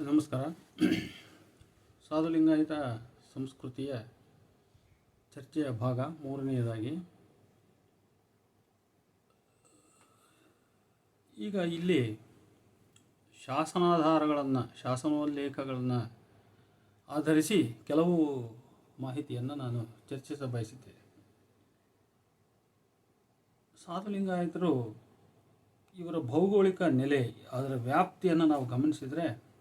ನಮಸ್ಕಾರ. ಸಾಧುಲಿಂಗಾಯತ ಸಂಸ್ಕೃತಿಯ ಚರ್ಚೆಯ ಭಾಗ ಮೂರನೆಯದಾಗಿ. ಈಗ ಇಲ್ಲಿ ಶಾಸನಾಧಾರಗಳನ್ನು, ಶಾಸನೋಲ್ಲೇಖಗಳನ್ನು ಆಧರಿಸಿ ಕೆಲವು ಮಾಹಿತಿಯನ್ನು ನಾನು ಚರ್ಚಿಸ ಬಯಸಿದ್ದೇನೆ. ಸಾಧುಲಿಂಗಾಯತರು ಇವರ ಭೌಗೋಳಿಕ ನೆಲೆ, ಅದರ ವ್ಯಾಪ್ತಿಯನ್ನು ನಾವು ಗಮನಿಸಿದರೆ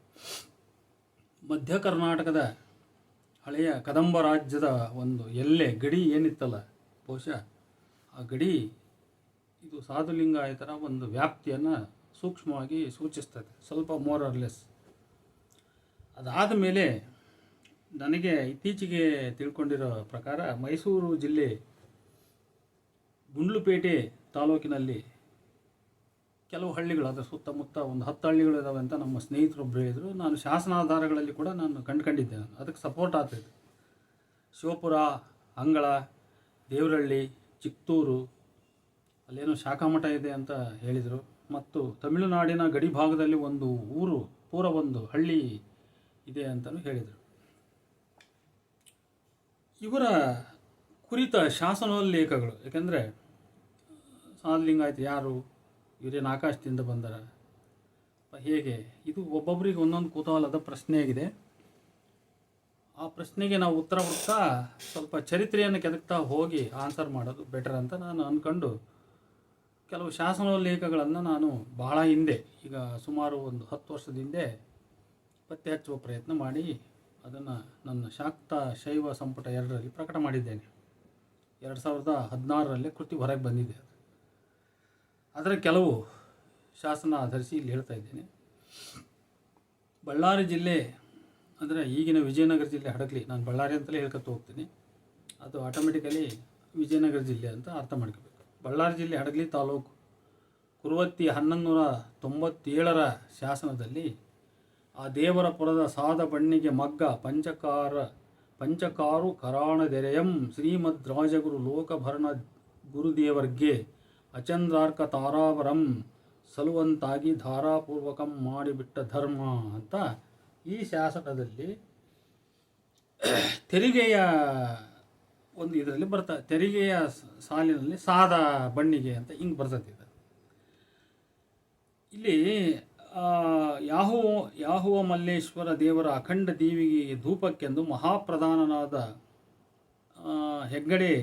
ಮಧ್ಯ ಕರ್ನಾಟಕದ ಹಳೆಯ ಕದಂಬ ರಾಜ್ಯದ ಒಂದು ಎಲ್ಲೆ ಗಡಿ ಏನಿತ್ತಲ್ಲ? ಬಹುಶಃ ಆ ಗಡಿ ಇದು ಸಾಧುಲಿಂಗಾಯತರ ಒಂದು ವ್ಯಾಪ್ತಿಯನ್ನು ಸೂಕ್ಷ್ಮವಾಗಿ ಸೂಚಿಸ್ತದೆ, ಸ್ವಲ್ಪ ಮೋರ್ ಆರ್ ಲೆಸ್ ಅದಾದ ಮೇಲೆ ನನಗೆ ಇತ್ತೀಚೆಗೆ ತಿಳ್ಕೊಂಡಿರೋ ಪ್ರಕಾರ ಮೈಸೂರು ಜಿಲ್ಲೆ ಗುಂಡ್ಲುಪೇಟೆ ತಾಲೂಕಿನಲ್ಲಿ ಕೆಲವು ಹಳ್ಳಿಗಳು, ಅದರ ಸುತ್ತಮುತ್ತ ಒಂದು ಹತ್ತು ಹಳ್ಳಿಗಳು ಇದಾವೆ ಅಂತ ನಮ್ಮ ಸ್ನೇಹಿತರೊಬ್ಬರು ಹೇಳಿದರು. ನಾನು ಶಾಸನಾಧಾರಗಳಲ್ಲಿ ಕೂಡ ನಾನು ಕಂಡುಕೊಂಡಿದ್ದೆ. ನಾನು ಅದಕ್ಕೆ ಸಪೋರ್ಟ್ ಆಗ್ತಿದ್ದೆ ಶಿವಪುರ, ಅಂಗಳ, ದೇವರಹಳ್ಳಿ ಚಿತ್ತೂರು ಅಲ್ಲೇನೋ ಶಾಖಾಮಠ ಇದೆ ಅಂತ ಹೇಳಿದರು. ಮತ್ತು ತಮಿಳುನಾಡಿನ ಗಡಿ ಭಾಗದಲ್ಲಿ ಒಂದು ಊರು ಪೂರ ಒಂದು ಹಳ್ಳಿ ಇದೆ ಅಂತಲೂ ಹೇಳಿದರು. ಇವರ ಕುರಿತ ಶಾಸನೋಲ್ಲೇಖಗಳು, ಯಾಕೆಂದರೆ ಸಾಧಲಿಂಗಾಯ್ತು ಯಾರು ಇವರೇನು ಆಕಾಶದಿಂದ ಬಂದರ. ಹೇಗೆ? ಇದು ಒಬ್ಬೊಬ್ಬರಿಗೆ ಒಂದೊಂದು ಕುತೂಹಲದ ಪ್ರಶ್ನೆಯಾಗಿದೆ. ಆ ಪ್ರಶ್ನೆಗೆ ನಾವು ಉತ್ತರ ಹುಡುಕ್ತಾ ಸ್ವಲ್ಪ ಚರಿತ್ರೆಯನ್ನು ಕೆದಕ್ತಾ ಹೋಗಿ ಆನ್ಸರ್ ಮಾಡೋದು ಬೆಟರ್ ಅಂತ ನಾನು ಅಂದ್ಕೊಂಡು ಕೆಲವು ಶಾಸನೋಲ್ಲೇಖಗಳನ್ನು ನಾನು ಬಹಳ ಹಿಂದೆ, ಈಗ ಸುಮಾರು ಒಂದು ಹತ್ತು ವರ್ಷದ ಹಿಂದೆ ಪತ್ತೆ ಹಚ್ಚುವ ಪ್ರಯತ್ನ ಮಾಡಿ ಅದನ್ನು ನನ್ನ ಶಾಕ್ತ ಶೈವ ಸಂಪುಟ ಎರಡರಲ್ಲಿ ಪ್ರಕಟ ಮಾಡಿದ್ದೇನೆ. ಎರಡು ಸಾವಿರದ ಹದಿನಾರರಲ್ಲೇ ಕೃತಿ ಹೊರಗೆ ಬಂದಿದೆ ಅದರ ಕೆಲವು ಶಾಸನ ಆಧರಿಸಿ ಇಲ್ಲಿ ಹೇಳ್ತಾ ಇದ್ದೇನೆ. ಬಳ್ಳಾರಿ ಜಿಲ್ಲೆ ಅಂದರೆ ಈಗಿನ ವಿಜಯನಗರ ಜಿಲ್ಲೆ ಹಡಗಲಿ, ನಾನು ಬಳ್ಳಾರಿ ಅಂತಲೇ ಹೇಳ್ಕೊತ ಹೋಗ್ತೀನಿ. ಅದು ಆಟೋಮೆಟಿಕಲಿ ವಿಜಯನಗರ ಜಿಲ್ಲೆ ಅಂತ ಅರ್ಥ ಮಾಡ್ಕೋಬೇಕು. ಬಳ್ಳಾರಿ ಜಿಲ್ಲೆ ಹಡಗಲಿ ತಾಲೂಕು ಕುರುವತ್ತಿ ಹನ್ನೊಂದು ನೂರ ತೊಂಬತ್ತೇಳರ ಶಾಸನದಲ್ಲಿ ಆ ದೇವರ ಪುರದ ಸಾದ ಬಣ್ಣಿಗೆ ಮಗ್ಗ ಪಂಚಕಾರ, ಪಂಚಕಾರು ಕರಾಣದೆರೆಯಂ ಶ್ರೀಮದ್ ರಾಜಗುರು ಲೋಕಭರಣ ಗುರುದೇವರ್ಗೆ ಅಚಂದ್ರಾರ್ಕ ತಾರಾವರಂ ಸಲುವಂತಾಗಿ ಧಾರಾಪೂರ್ವಕಂ ಮಾಡಿಬಿಟ್ಟ ಧರ್ಮ ಅಂತ ಈ ಶಾಸನದಲ್ಲಿ ತೆರಿಗೆಯ ಒಂದು ಇದರಲ್ಲಿ ಬರ್ತಾ, ತೆರಿಗೆಯ ಸಾಲಿನಲ್ಲಿ ಸಾದ ಬಣ್ಣಿಗೆ ಅಂತ ಹಿಂಗೆ ಬರ್ತದೆ ಇಲ್ಲಿ ಯಾಹುವ ಯಾಹುವ ಮಲ್ಲೇಶ್ವರ ದೇವರ ಅಖಂಡ ದೇವಿಗೆ ಧೂಪಕ್ಕೆಂದು ಮಹಾಪ್ರಧಾನನಾದ ಹೆಗ್ಗಡೆ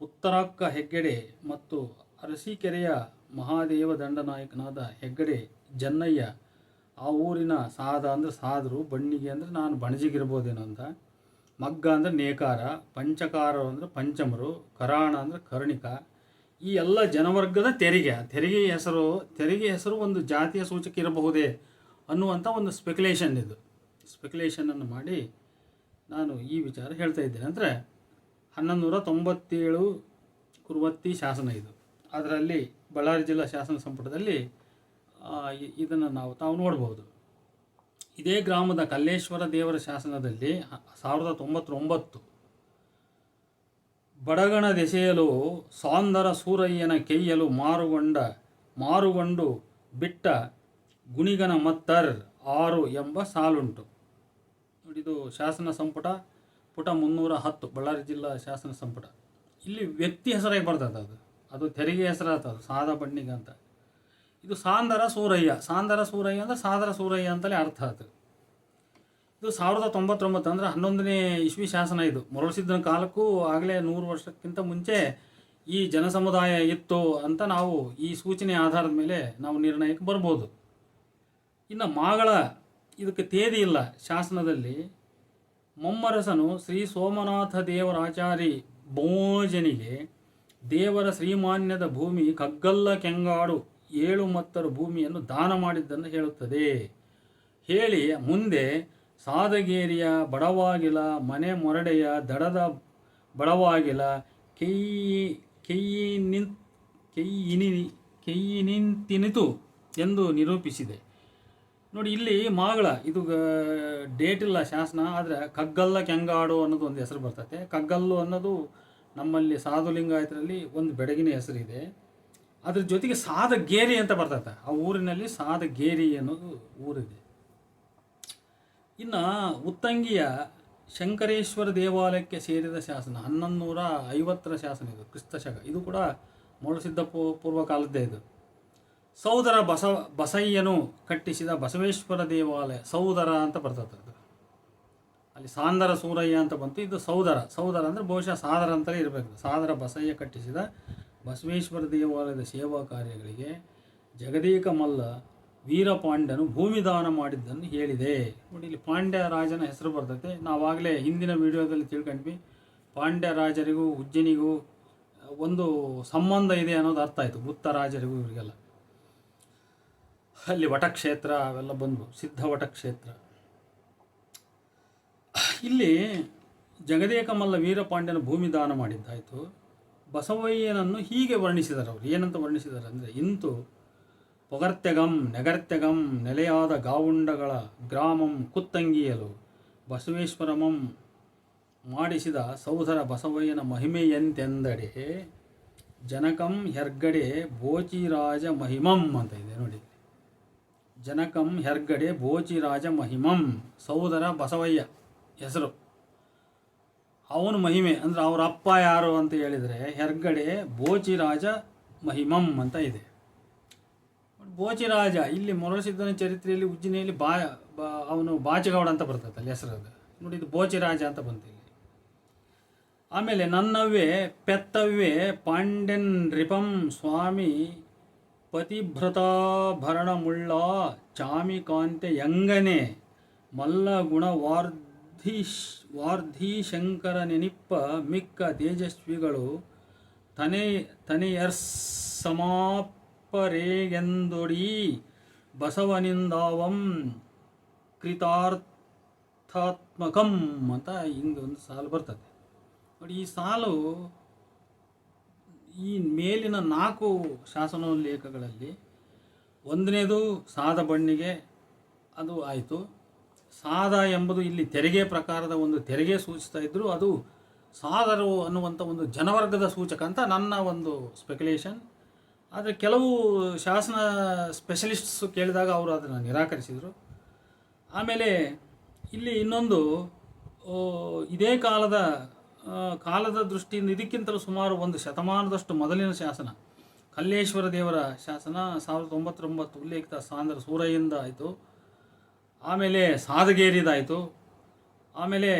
ಉತ್ತರಾಕ್ಕ ಹೆಗ್ಗಡೆ ಮತ್ತು ಅರಸೀಕೆರೆಯ ಮಹಾದೇವ ದಂಡನಾಯಕನಾದ ಹೆಗ್ಗಡೆ ಜನ್ನಯ್ಯ, ಆ ಊರಿನ ಸಾದ ಅಂದರೆ ಸಾದರು, ಬಣ್ಣಿಗೆ ಅಂದರೆ ನಾನು ಬಣಜಿಗಿರ್ಬೋದೇನೋ ಅಂತ. ಮಗ್ಗ ಅಂದರೆ ನೇಕಾರ, ಪಂಚಕಾರ ಅಂದರೆ ಪಂಚಮರು, ಕರಾಣ ಅಂದರೆ ಕರ್ಣಿಕ. ಈ ಎಲ್ಲ ಜನವರ್ಗದ ತೆರಿಗೆ ತೆರಿಗೆ ಹೆಸರು ತೆರಿಗೆ ಹೆಸರು ಒಂದು ಜಾತಿಯ ಸೂಚಕ ಇರಬಹುದೇ ಅನ್ನುವಂಥ ಒಂದು ಸ್ಪೆಕ್ಯುಲೇಷನ್ ಇದು. ಸ್ಪೆಕ್ಯುಲೇಷನನ್ನು ಮಾಡಿ ನಾನು ಈ ವಿಚಾರ ಹೇಳ್ತಾ ಇದ್ದೇನೆ. ಅಂದರೆ ಹನ್ನೊಂದು ನೂರ ತೊಂಬತ್ತೇಳು ಕುರುವತ್ತಿ ಶಾಸನ ಇದು. ಅದರಲ್ಲಿ ಬಳ್ಳಾರಿ ಜಿಲ್ಲಾ ಶಾಸನ ಸಂಪುಟದಲ್ಲಿ ಇದನ್ನು ನಾವು, ತಾವು ನೋಡ್ಬೋದು. ಇದೇ ಗ್ರಾಮದ ಕಲ್ಲೇಶ್ವರ ದೇವರ ಶಾಸನದಲ್ಲಿ ಸಾವಿರದ ತೊಂಬತ್ತೊಂಬತ್ತು ಬಡಗಣ ದೆಸೆಯಲು, ಸಾಂದರ ಸೂರಯ್ಯನ ಕೈಯಲು ಮಾರುಗೊಂಡ, ಮಾರುಗೊಂಡು ಬಿಟ್ಟ ಗುಣಿಗನ ಮತ್ತರ್ ಆರು ಎಂಬ ಸಾಲುಂಟು. ನೋಡಿದು ಶಾಸನ ಸಂಪುಟ, ಪುಟ ಮುನ್ನೂರ ಹತ್ತು, ಬಳ್ಳಾರಿ ಜಿಲ್ಲಾ ಶಾಸನ ಸಂಪುಟ. ಇಲ್ಲಿ ವ್ಯಕ್ತಿ ಹೆಸರಾಗಿ ಬರ್ತದೆ ಅದು. ಅದು ತೆರಿಗೆ ಹೆಸರಾಗ್ತದೆ ಸಾದ ಬಣ್ಣಿಗ ಅಂತ. ಇದು ಸಾಂದರ ಸೂರಯ್ಯ. ಸಾಂದರ ಸೂರಯ್ಯ ಅಂದರೆ ಸಾದರ ಸೂರಯ್ಯ ಅಂತಲೇ ಅರ್ಥ ಆಯ್ತು ಇದು ಸಾವಿರದ ತೊಂಬತ್ತೊಂಬತ್ತು ಅಂದರೆ ಹನ್ನೊಂದನೇ ಇಸ್ವಿ ಶಾಸನ ಇದು. ಮರಳಿಸಿದ್ದ ಕಾಲಕ್ಕೂ ಆಗಲೇ ನೂರು ವರ್ಷಕ್ಕಿಂತ ಮುಂಚೆ ಈ ಜನಸಮುದಾಯ ಇತ್ತು ಅಂತ ನಾವು ಈ ಸೂಚನೆ ಆಧಾರದ ಮೇಲೆ ನಾವು ನಿರ್ಣಯಕ್ಕೆ ಬರ್ಬೋದು. ಇನ್ನು ಮಾಗಳ ಇದಕ್ಕೆ ತೇದಿ ಇಲ್ಲ ಶಾಸನದಲ್ಲಿ. ಮೊಮ್ಮರಸನು ಶ್ರೀ ಸೋಮನಾಥ ದೇವರಾಚಾರಿ ಭೋಜನಿಗೆ ದೇವರ ಶ್ರೀಮಾನ್ಯದ ಭೂಮಿ ಕಗ್ಗಲ್ಲ ಕೆಂಗಾಡು ಏಳು ಮತ್ತರ ಭೂಮಿಯನ್ನು ದಾನ ಮಾಡಿದ್ದನ್ನು ಹೇಳುತ್ತದೆ. ಹೇಳಿ ಮುಂದೆ ಸಾದಗೇರಿಯ ಬಡವಾಗಿಲ ಮನೆ ಮೊರಡೆಯ ದಡದ ಬಡವಾಗಿಲ ಕೆಯ್ಯಿ ಕೆಯ್ಯಿ ನಿನ್ ಕೆಯ್ಯಿನಿ, ಕೆಯ್ಯಿ ಎಂದು ನಿರೂಪಿಸಿದೆ. ನೋಡಿ, ಇಲ್ಲಿ ಮಾಗಳ, ಇದು ಡೇಟ್ ಇಲ್ಲ ಶಾಸನ, ಆದರೆ ಕಗ್ಗಲ್ಲ ಕೆಂಗಾಡು ಅನ್ನೋದು ಒಂದು ಹೆಸರು ಬರ್ತದೆ ಕಗ್ಗಲ್ಲು ಅನ್ನೋದು ನಮ್ಮಲ್ಲಿ ಸಾಧುಲಿಂಗಾಯತರಲ್ಲಿ ಒಂದು ಬೆಡಗಿನ ಹೆಸರಿದೆ. ಅದ್ರ ಜೊತೆಗೆ ಸಾದಗೇರಿ ಅಂತ ಬರ್ತದೆ ಆ ಊರಿನಲ್ಲಿ ಸಾದಗೇರಿ ಅನ್ನೋದು ಊರಿದೆ. ಇನ್ನು ಉತ್ತಂಗಿಯ ಶಂಕರೇಶ್ವರ ದೇವಾಲಯಕ್ಕೆ ಸೇರಿದ ಶಾಸನ ಹನ್ನೊಂದು ನೂರ ಐವತ್ತರ ಶಾಸನ ಇದು ಕ್ರಿಸ್ತ ಶಕ ಇದು ಕೂಡ ಮೊಳಸಿದ್ದ ಪೂ- ಪೂರ್ವ ಕಾಲದ್ದೇ ಇದು. ಸೌದರ ಬಸ, ಬಸಯ್ಯನು ಕಟ್ಟಿಸಿದ ಬಸವೇಶ್ವರ ದೇವಾಲಯ, ಸೌದರ ಅಂತ ಬರ್ತದೆ ಅದು. ಅಲ್ಲಿ ಸಾಂದರ ಸೂರಯ್ಯ ಅಂತ ಬಂತು. ಇದು ಸೌದರ. ಸೌದರ ಅಂದರೆ ಬಹುಶಃ ಸಾದರ ಅಂತಲೇ ಇರಬೇಕು. ಸಾದರ ಬಸಯ್ಯ ಕಟ್ಟಿಸಿದ ಬಸವೇಶ್ವರ ದೇವಾಲಯದ ಸೇವಾ ಕಾರ್ಯಗಳಿಗೆ ಜಗದೀಕ ಮಲ್ಲ ವೀರಪಾಂಡ್ಯನು ಭೂಮಿದಾನ ಮಾಡಿದ್ದನ್ನು ಹೇಳಿದೆ. ನೋಡಿ, ಇಲ್ಲಿ ಪಾಂಡ್ಯ ರಾಜನ ಹೆಸರು ಬರ್ತೈತೆ. ನಾವಾಗಲೇ ಹಿಂದಿನ ವಿಡಿಯೋದಲ್ಲಿ ತಿಳ್ಕೊಂಡ್ವಿ. ಪಾಂಡ್ಯ ರಾಜರಿಗೂ, ಉಜ್ಜನಿಗೂ ಒಂದು ಸಂಬಂಧ ಇದೆ ಅನ್ನೋದು ಅರ್ಥ ಆಯಿತು. ಬುತ್ತ ರಾಜರಿಗೂ ಇವರಿಗೆಲ್ಲ. ಅಲ್ಲಿ ವಟಕ್ಷೇತ್ರ ಅವೆಲ್ಲ ಬಂದವು. ಸಿದ್ಧ ವಟಕ್ಷೇತ್ರ ಇಲ್ಲಿ ಜಗದೇಕಮಲ್ಲ ವೀರಪಾಂಡ್ಯನ ಭೂಮಿ ದಾನ ಮಾಡಿದ್ದಾಯಿತು. ಬಸವಯ್ಯನನ್ನು ಹೀಗೆ ವರ್ಣಿಸಿದರು ಅವರು. ಏನಂತ ವರ್ಣಿಸಿದ್ದಾರೆ ಅಂದರೆ, ಇಂತು ಪೊಗರ್ತ್ಯಗಂ ನೆಗರ್ತ್ಯಗಂ ನೆಲೆಯಾದ ಗಾವುಂಡಗಳ ಗ್ರಾಮಂ ಕುತ್ತಂಗಿಯಲು ಬಸವೇಶ್ವರಮಂ ಮಾಡಿಸಿದ ಸೌಧರ ಬಸವಯ್ಯನ ಮಹಿಮೆಯಂತೆಂದಡೆ, ಜನಕಂ ಹೆರ್ಗಡೆ ಬೋಚಿರಾಜ ಮಹಿಮಂ ಅಂತ ಇದೆ ನೋಡಿ. ಜನಕಂ ಹೆರ್ಗಡೆ ಬೋಚಿರಾಜ ಮಹಿಮಂ ಸೌಧರ ಬಸವಯ್ಯ. ಹೆಸರು. ಅವನ ಮಹಿಮೆ, ಅಂದರೆ ಅವರ ಅಪ್ಪ ಯಾರು ಅಂತ ಹೇಳಿದರೆ ಹೆರ್ಗಡೆ ಬೋಚಿರಾಜ ಮಹಿಮಂ ಅಂತ ಇದೆ. ಬೋಚಿರಾಜ ಇಲ್ಲಿ ಮೊರಸಿದ್ದನ ಚರಿತ್ರೆಯಲ್ಲಿ, ಉಜ್ಜಿನಿಯಲ್ಲಿ ಬಾ ಅವನು ಬಾಚಗೌಡ ಅಂತ ಬರ್ತದೆ ಅಲ್ಲಿ ಹೆಸರು ಅದು. ನೋಡಿ, ಇದು ಬೋಚಿರಾಜ ಅಂತ ಬಂತು ಇಲ್ಲಿ. ಆಮೇಲೆ ನನ್ನವೇ ಪೆತ್ತವ್ಯೆ ಪಾಂಡ್ಯನ್ ರಿಪಂ ಸ್ವಾಮಿ ಪತಿಭ್ರತಾಭರಣಮುಳ್ಳ ಚಾಮಿಕಾಂತೆ ಯಂಗನೆ ಮಲ್ಲ ಗುಣ ವಾರ್ಧೀಶ್ ವಾರ್ಧೀಶಂಕರ ನೆನಿಪ್ಪ ಮಿಕ್ಕ ತೇಜಸ್ವಿಗಳು ತನೆ ತನೆಯರ್ ಸಮಾಪರೇಗೆಂದೊಡಿ ಬಸವನಿಂದಾವಂ ಕೃತಾರ್ಥಾತ್ಮಕಂ ಅಂತ ಹಿಂಗೆ ಒಂದು ಸಾಲು ಬರ್ತದೆ. ನೋಡಿ ಈ ಸಾಲು ಈ ಮೇಲಿನ ನಾಲ್ಕು ಶಾಸನೋಲ್ಲೇಖಗಳಲ್ಲಿ ಒಂದನೇದು ಸಾದ ಬಣ್ಣಿಗೆ, ಅದು ಆಯಿತು. ಸಾದ ಎಂಬುದು ಇಲ್ಲಿ ತೆರಿಗೆ ಪ್ರಕಾರದ ಒಂದು ತೆರಿಗೆ ಸೂಚಿಸ್ತಾ ಇದ್ದರೂ ಅದು ಸಾದರು ಅನ್ನುವಂಥ ಒಂದು ಜನವರ್ಗದ ಸೂಚಕ ಅಂತ ನನ್ನ ಒಂದು ಸ್ಪೆಕ್ಯುಲೇಷನ್ ಆದರೆ ಕೆಲವು ಶಾಸನ ಸ್ಪೆಷಲಿಸ್ಟ್ಸು ಕೇಳಿದಾಗ ಅವರು ಅದನ್ನು ನಿರಾಕರಿಸಿದರು. ಆಮೇಲೆ ಇಲ್ಲಿ ಇನ್ನೊಂದು ಇದೇ ಕಾಲದ ಕಾಲದ ದೃಷ್ಟಿಯಿಂದ ಇದಕ್ಕಿಂತಲೂ ಸುಮಾರು ಒಂದು ಶತಮಾನದಷ್ಟು ಮೊದಲಿನ ಶಾಸನ. ಕಲ್ಲೇಶ್ವರ ದೇವರ ಶಾಸನ, ಸಾವಿರದ ಒಂಬತ್ತೊಂಬತ್ತು ಉಲ್ಲೇಖಿತ ಸಾಂದ್ರ ಸೂರಯ್ಯಿಂದ ಆಯಿತು. ಆಮೇಲೆ ಸಾದಗೇರಿದಾಯಿತು ಆಮೇಲೆ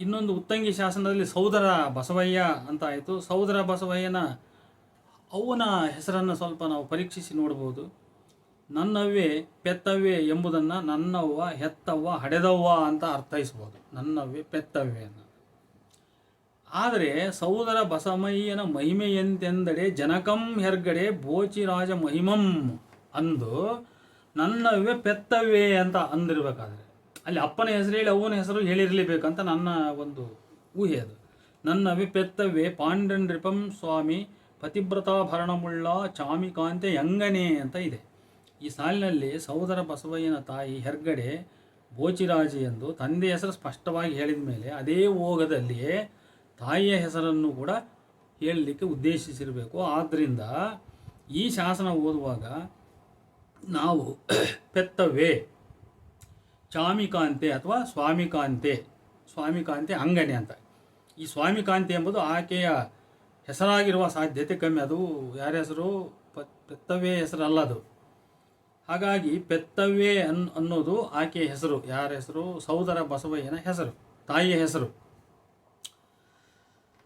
ಇನ್ನೊಂದು ಉತ್ತಂಗಿ ಶಾಸನದಲ್ಲಿ ಸೌದರ ಬಸವಯ್ಯ ಅಂತ ಆಯಿತು. ಸೌದರ ಬಸವಯ್ಯನ ಅವನ ಹೆಸರನ್ನು ಸ್ವಲ್ಪ ನಾವು ಪರೀಕ್ಷಿಸಿ ನೋಡ್ಬೋದು. ನನ್ನವ್ವೆ ಪೆತ್ತವ್ವೆ ಎಂಬುದನ್ನು ನನ್ನವ್ವ, ಹೆತ್ತವ್ವ, ಹಡೆದವ್ವ ಅಂತ ಅರ್ಥೈಸ್ಬೋದು. ನನ್ನವ್ವೆ ಪೆತ್ತವ್ವೆ ಅನ್ನು ಆದರೆ ಸೌದರ ಬಸಮಯ್ಯನ ಮಹಿಮೆಯಂತೆಂದಡೆ ಜನಕಂ ಹೆರ್ಗಡೆ ಬೋಚಿರಾಜ ಮಹಿಮಂ ಅಂದು ನನ್ನವ್ವೆ ಪೆತ್ತವೆ ಅಂತ ಅಂದಿರಬೇಕಾದ್ರೆ. ಅಲ್ಲಿ ಅಪ್ಪನ ಹೆಸರು ಹೇಳಿ ಅವನ ಹೆಸರು ಹೇಳಿರಲೇಬೇಕಂತ ನನ್ನ ಒಂದು ಊಹೆ ಅದು. ನನ್ನ ವಿಪೆತ್ತವ್ಯೆ ಪಾಂಡನ್ ರಿಪಂ ಸ್ವಾಮಿ ಪತಿವ್ರತಾಭರಣಮುಳ್ಳ ಚಾಮಿಕಾಂತೆ ಯಂಗನೆ ಅಂತ ಇದೆ. ಈ ಸಾಲಿನಲ್ಲಿ ಸಹೋದರ ಬಸವಯ್ಯನ ತಾಯಿ ಹೆರ್ಗಡೆ ಬೋಚಿರಾಜಿ ಎಂದು ತಂದೆಯ ಹೆಸರು ಸ್ಪಷ್ಟವಾಗಿ ಹೇಳಿದ ಮೇಲೆ ಅದೇ ಓಗದಲ್ಲಿಯೇ ತಾಯಿಯ ಹೆಸರನ್ನು ಕೂಡ ಹೇಳಲಿಕ್ಕೆ ಉದ್ದೇಶಿಸಿರಬೇಕು. ಆದ್ದರಿಂದ ಈ ಶಾಸನ ಓದುವಾಗ ನಾವು ಪೆತ್ತವೇ ಚಾಮಿಕಾಂತೆ ಅಥವಾ ಸ್ವಾಮಿಕಾಂತೆ. ಸ್ವಾಮಿಕಾಂತೆ ಅಂಗನೆ ಅಂತ. ಈ ಸ್ವಾಮಿಕಾಂತೆ ಎಂಬುದು ಆಕೆಯ ಹೆಸರಾಗಿರುವ ಸಾಧ್ಯತೆ ಕಮ್ಮಿ. ಅದು ಯಾರ ಹೆಸರು? ಪೆತ್ತವ್ಯ ಪೆತ್ತವೇ ಹೆಸರಲ್ಲ ಅದು. ಹಾಗಾಗಿ ಪೆತ್ತವೇ ಅನ್, ಅನ್ನೋದು ಆಕೆಯ ಹೆಸರು. ಯಾರ ಹೆಸರು? ಸಹೋದರ ಬಸವಯ್ಯನ ಹೆಸರು. ತಾಯಿಯ ಹೆಸರು.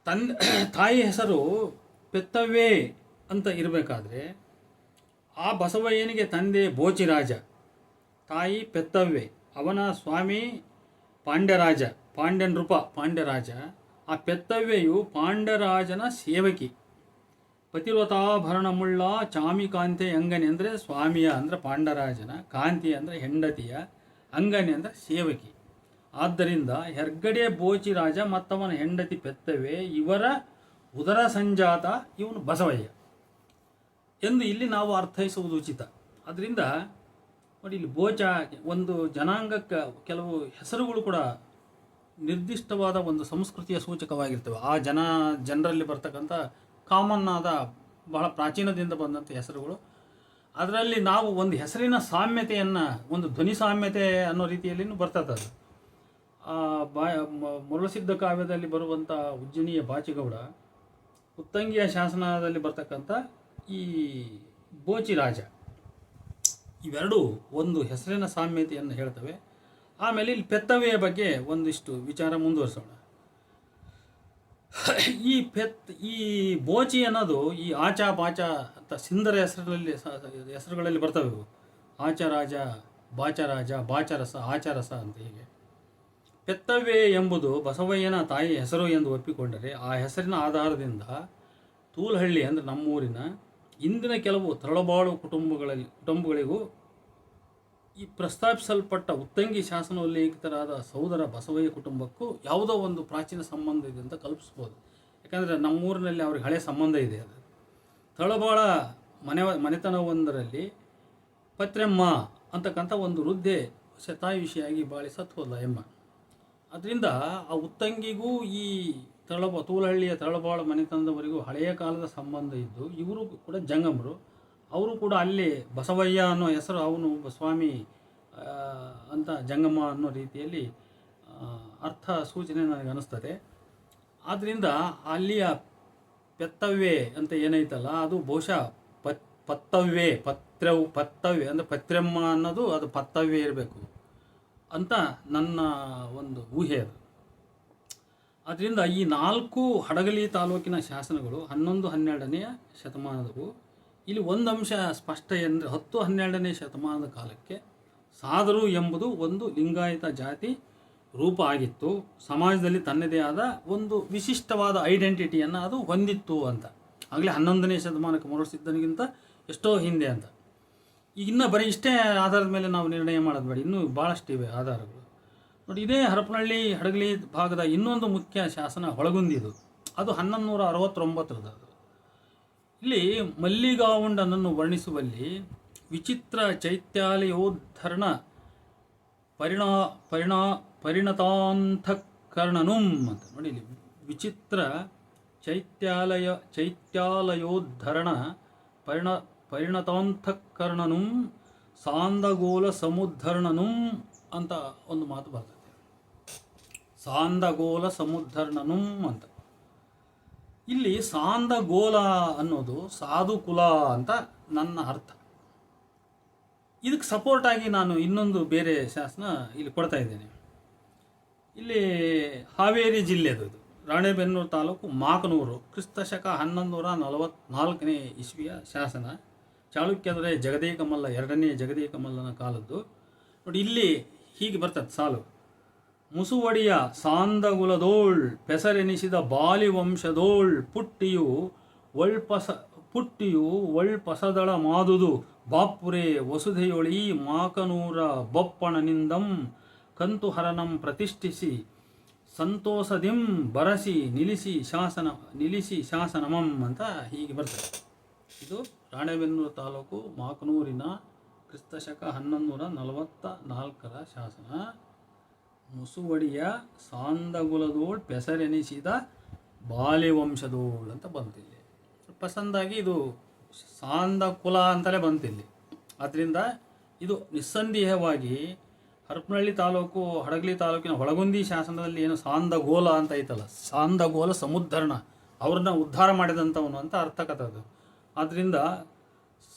ತನ್ ತಾಯಿ ಹೆಸರು ಪೆತ್ತವೇ ಅಂತ ಇರಬೇಕಾದ್ರೆ ಆ ಬಸವಯ್ಯನಿಗೆ ತಂದೆ ಬೋಚಿರಾಜ. ತಾಯಿ ಪೆತ್ತವ್ವೆ. ಅವನ ಸ್ವಾಮಿ ಪಾಂಡ್ಯರಾಜ. ಪಾಂಡ್ಯನ್ ರೂಪ ಪಾಂಡ್ಯರಾಜ. ಆ ಪೆತ್ತವ್ಯೆಯು ಪಾಂಡ್ಯರಾಜನ ಸೇವಕಿ. ಪತಿವ್ರತಾಭರಣಮುಳ್ಳ ಚಾಮಿಕಾಂತೆ ಅಂಗನೆ ಅಂದರೆ ಸ್ವಾಮಿಯ ಅಂದರೆ ಪಾಂಡರಾಜನ ಕಾಂತಿ ಅಂದರೆ ಹೆಂಡತಿಯ ಅಂಗನೆ ಅಂದರೆ ಸೇವಕಿ. ಆದ್ದರಿಂದ ಹೆರ್ಗಡೆ ಬೋಚಿರಾಜ ಮತ್ತವನ ಹೆಂಡತಿ ಪೆತ್ತವೆ ಇವರ ಉದರ ಸಂಜಾತ ಇವನು ಬಸವಯ್ಯ. ಎಂದು ಇಲ್ಲಿ ನಾವು ಅರ್ಥೈಸುವುದು ಉಚಿತ. ಅದರಿಂದ ನೋಡಿ ಇಲ್ಲಿ ಭೋಜ ಒಂದು ಜನಾಂಗಕ್ಕೆ ಕೆಲವು ಹೆಸರುಗಳು ಕೂಡ ನಿರ್ದಿಷ್ಟವಾದ ಒಂದು ಸಂಸ್ಕೃತಿಯ ಸೂಚಕವಾಗಿರ್ತವೆ. ಆ ಜನ, ಜನರಲ್ಲಿ ಬರ್ತಕ್ಕಂಥ ಕಾಮನ್ ಆದ ಬಹಳ ಪ್ರಾಚೀನದಿಂದ ಬಂದಂಥ ಹೆಸರುಗಳು. ಅದರಲ್ಲಿ ನಾವು ಒಂದು ಹೆಸರಿನ ಸಾಮ್ಯತೆಯನ್ನು, ಒಂದು ಧ್ವನಿ ಸಾಮ್ಯತೆ ಅನ್ನೋ ರೀತಿಯಲ್ಲಿ ಬರ್ತದೆ ಅದು. ಆ ಮರುಳಸಿದ್ಧ ಕಾವ್ಯದಲ್ಲಿ ಬರುವಂಥ ಉಜ್ಜಿನಿಯ ಬಾಚಿಗೌಡ, ಉತ್ತಂಗಿಯ ಶಾಸನದಲ್ಲಿ ಬರ್ತಕ್ಕಂಥ ಈ ಬೋಚಿ ರಾಜ ಇವೆರಡು ಒಂದು ಹೆಸರಿನ ಸಾಮ್ಯತೆಯನ್ನು ಹೇಳ್ತವೆ. ಆಮೇಲೆ ಇಲ್ಲಿ ಪೆತ್ತವೆಯ ಬಗ್ಗೆ ಒಂದಿಷ್ಟು ವಿಚಾರ ಮುಂದುವರಿಸೋಣ. ಈ ಪೆತ್, ಈ ಬೋಚಿ ಅನ್ನೋದು ಈ ಆಚಾ ಬಾಚ ಅಂತ ಸಿಂದರ ಹೆಸರಲ್ಲಿ ಹೆಸರುಗಳಲ್ಲಿ ಬರ್ತವೆ ಇವು. ಆಚ ರಾಜ ಬಾಚ ರಾಜ ಬಾಚರಸ, ಆಚರಸ ಅಂತ ಹೀಗೆ. ಪೆತ್ತವೆ ಎಂಬುದು ಬಸವಯ್ಯನ ತಾಯಿ ಹೆಸರು ಎಂದು ಒಪ್ಪಿಕೊಂಡರೆ ಆ ಹೆಸರಿನ ಆಧಾರದಿಂದ ತೂಲಹಳ್ಳಿ ಅಂದರೆ ನಮ್ಮೂರಿನ ಇಂದಿನ ಕೆಲವು ತರಳಬಾಳು ಕುಟುಂಬಗಳಲ್ಲಿ, ಕುಟುಂಬಗಳಿಗೂ ಈ ಪ್ರಸ್ತಾಪಿಸಲ್ಪಟ್ಟ ಉತ್ತಂಗಿ ಶಾಸನೋಲ್ಲೇಖಿತರಾದ ಸಹೋದರ ಬಸವಯ್ಯ ಕುಟುಂಬಕ್ಕೂ ಯಾವುದೋ ಒಂದು ಪ್ರಾಚೀನ ಸಂಬಂಧ ಇದೆ ಅಂತ ಕಲ್ಪಿಸ್ಬೋದು. ಯಾಕಂದರೆ ನಮ್ಮೂರಿನಲ್ಲಿ ಅವ್ರಿಗೆ ಹಳೆ ಸಂಬಂಧ ಇದೆ ಅದು. ತರಳಬಾಳ ಮನೆ, ಮನೆತನವೊಂದರಲ್ಲಿ ಪತ್ರೆಮ್ಮ ಅಂತಕ್ಕಂಥ ಒಂದು ವೃದ್ಧೆ ಶತಾಯುಷಿಯಾಗಿ ಬಾಳಿ ಸತ್ತು ಹೋದ ಅದರಿಂದ ಆ ಉತ್ತಂಗಿಗೂ ಈ ತಳಬ ತೂಲಹಳ್ಳಿಯ ತಳಬಾಳ ಮನೆತನದವರಿಗೂ ಹಳೆಯ ಕಾಲದ ಸಂಬಂಧ ಇದ್ದು, ಇವರು ಕೂಡ ಜಂಗಮರು. ಅವರು ಕೂಡ ಅಲ್ಲಿ ಬಸವಯ್ಯ ಅನ್ನೋ ಹೆಸರು ಅವನು ಸ್ವಾಮಿ ಅಂತ ಜಂಗಮ ಅನ್ನೋ ರೀತಿಯಲ್ಲಿ ಅರ್ಥ ಸೂಚನೆ ನನಗೆ ಅನಿಸ್ತದೆ. ಆದ್ದರಿಂದ ಅಲ್ಲಿಯ ಪೆತ್ತವ್ಯೆ ಅಂತ ಏನೈತಲ್ಲ, ಅದು ಬಹುಶಃ ಪತ್ ಪತ್ರ ಪತ್ರವು ಪತ್ತವ್ಯ, ಅಂದರೆ ಪತ್ರೆಮ್ಮ ಅನ್ನೋದು ಅದು ಪತ್ತವ್ಯ ಇರಬೇಕು ಅಂತ ನನ್ನ ಒಂದು ಊಹೆ ಅದು. ಅದರಿಂದ ಈ ನಾಲ್ಕು ಹಡಗಲಿ ತಾಲೂಕಿನ ಶಾಸನಗಳು ಹನ್ನೊಂದು ಹನ್ನೆರಡನೆಯ ಶತಮಾನದವು. ಇಲ್ಲಿ ಒಂದು ಅಂಶ ಸ್ಪಷ್ಟ ಎಂದರೆ ಹತ್ತು, ಹನ್ನೆರಡನೇ ಶತಮಾನದ ಕಾಲಕ್ಕೆ ಸಾದರು ಎಂಬುದು ಒಂದು ಲಿಂಗಾಯತ ಜಾತಿ ರೂಪ ಆಗಿತ್ತು. ಸಮಾಜದಲ್ಲಿ ತನ್ನದೇ ಆದ ಒಂದು ವಿಶಿಷ್ಟವಾದ ಐಡೆಂಟಿಟಿಯನ್ನು ಅದು ಹೊಂದಿತ್ತು ಅಂತ. ಆಗಲೇ ಹನ್ನೊಂದನೇ ಶತಮಾನಕ್ಕೆ ಮರುಸಿದ್ದನಿಗಿಂತ ಎಷ್ಟೋ ಹಿಂದೆ ಅಂತ. ಈಗ ಇನ್ನೂ ಬರೀ ಇಷ್ಟೇ ಆಧಾರದ ಮೇಲೆ ನಾವು ನಿರ್ಣಯ ಮಾಡೋದು ಬೇಡ. ಇನ್ನೂ ಭಾಳಷ್ಟಿವೆ ಆಧಾರಗಳು. ನೋಡಿ, ಇದೇ ಹರಪನಹಳ್ಳಿ ಹಡಗಲಿ ಭಾಗದ ಇನ್ನೊಂದು ಮುಖ್ಯ ಶಾಸನ ಹೊಳಗುಂದಿದು. ಅದು ಹನ್ನೊಂದು ನೂರ ಅರವತ್ತೊಂಬತ್ತರದ್ದು ಇಲ್ಲಿ ಮಲ್ಲಿಗಾವುಂಡನನ್ನು ವರ್ಣಿಸುವಲ್ಲಿ ವಿಚಿತ್ರ ಚೈತ್ಯಾಲಯೋದ್ಧರಣ ಪರಿಣಾ ಪರಿಣಾ, ಪರಿಣತಾಂತಕರ್ಣನುಂ ಅಂತ. ನೋಡಿ, ಇಲ್ಲಿ ವಿಚಿತ್ರ ಚೈತ್ಯಾಲಯ, ಚೈತ್ಯಾಲಯೋದ್ಧರಣ ಪರಿಣ, ಪರಿಣತಾಂತಕರ್ಣನುಂ ಸಾಂದಗೋಲ ಸಮುದ್ಧರಣನುಂ ಅಂತ ಒಂದು ಮಾತು ಬರ್ತದೆ. ಸಾಂದಗೋಲ ಸಮುದ್ಧರ್ಣನುಂ ಅಂತ. ಇಲ್ಲಿ ಸಾಂದಗೋಲ ಅನ್ನೋದು ಸಾಧುಕುಲ ಅಂತ ನನ್ನ ಅರ್ಥ. ಇದಕ್ಕೆ ಸಪೋರ್ಟ್ ಆಗಿ ನಾನು ಇನ್ನೊಂದು ಬೇರೆ ಶಾಸನ ಇಲ್ಲಿ ಕೊಡ್ತಾ ಇದ್ದೇನೆ. ಇಲ್ಲಿ ಹಾವೇರಿ ಜಿಲ್ಲೆದು ಇದು. ರಾಣೆಬೆನ್ನೂರು ತಾಲೂಕು ಮಾಕನೂರು ಕ್ರಿಸ್ತ ಶಕ ಹನ್ನೊಂದೂರ ನಲವತ್ನಾಲ್ಕನೇ ಇಸ್ವಿಯ ಶಾಸನ. ಚಾಳುಕ್ಯದರೆ ಜಗದೇಕಮಲ್ಲ, ಎರಡನೇ ಜಗದೇಕಮಲ್ಲನ ಕಾಲದ್ದು. ನೋಡಿ, ಇಲ್ಲಿ ಹೀಗೆ ಬರ್ತದೆ ಸಾಲು. ಮುಸುವಡಿಯ ಸಾಂದಗುಲದೋಳ್, ಪೆಸರೆನಿಸಿದ ಬಾಲಿವಂಶದೋಳ್ ಪುಟ್ಟಿಯು ಒಳ್ಪಸ ಪುಟ್ಟಿಯು ಒಳ್ಪಸದಳ ಮಾದುದು. ಬಾಪುರೆ, ವಸುಧೆಯೊಳಿ ಮಾಕನೂರ ಬಪ್ಪಣನಿಂದಂ ಕಂತುಹರನಂ ಪ್ರತಿಷ್ಠಿಸಿ, ಸಂತೋಷದಿಂ ಬರಸಿ, ನಿಲಿಸಿ ಶಾಸನ, ನಿಲಿಸಿ ಶಾಸನಮಂ ಅಂತ ಹೀಗೆ ಬರ್ತದೆ. ಇದು ರಾಣೆಬೆನ್ನೂರು ತಾಲೂಕು ಮಾಕನೂರಿನ ಕ್ರಿಸ್ತಶಕ ಹನ್ನೊಂದು ನಲವತ್ತ ನಾಲ್ಕರ ಶಾಸನ. ಮುಸುವಡಿಯ ಸಾಂದಗುಲದೋಳ್ ಪೆಸರೆನಿಸಿದ ಬಾಲಿವಂಶದೋಳ್ ಅಂತ ಬಂತಿಲ್ಲಿ. ಪಸಂದಾಗಿ ಇದು ಸಾಂದ ಕುಲ ಅಂತಲೇ ಬಂತಿಲ್ಲಿ. ಆದ್ದರಿಂದ ಇದು ನಿಸ್ಸಂದೇಹವಾಗಿ ಹರಪನಹಳ್ಳಿ ತಾಲೂಕು, ಹಡಗಲಿ ತಾಲೂಕಿನ ಹೊಳಗುಂದಿ ಶಾಸನದಲ್ಲಿ ಏನು ಸಾಂದಗೋಲ ಅಂತ ಐತಲ್ಲ, ಸಾಂದಗೋಲ ಸಮುದ್ಧರಣ, ಅವ್ರನ್ನ ಉದ್ಧಾರ ಮಾಡಿದಂಥವನು ಅಂತ ಅರ್ಥಕಥ ಅದು. ಆದ್ದರಿಂದ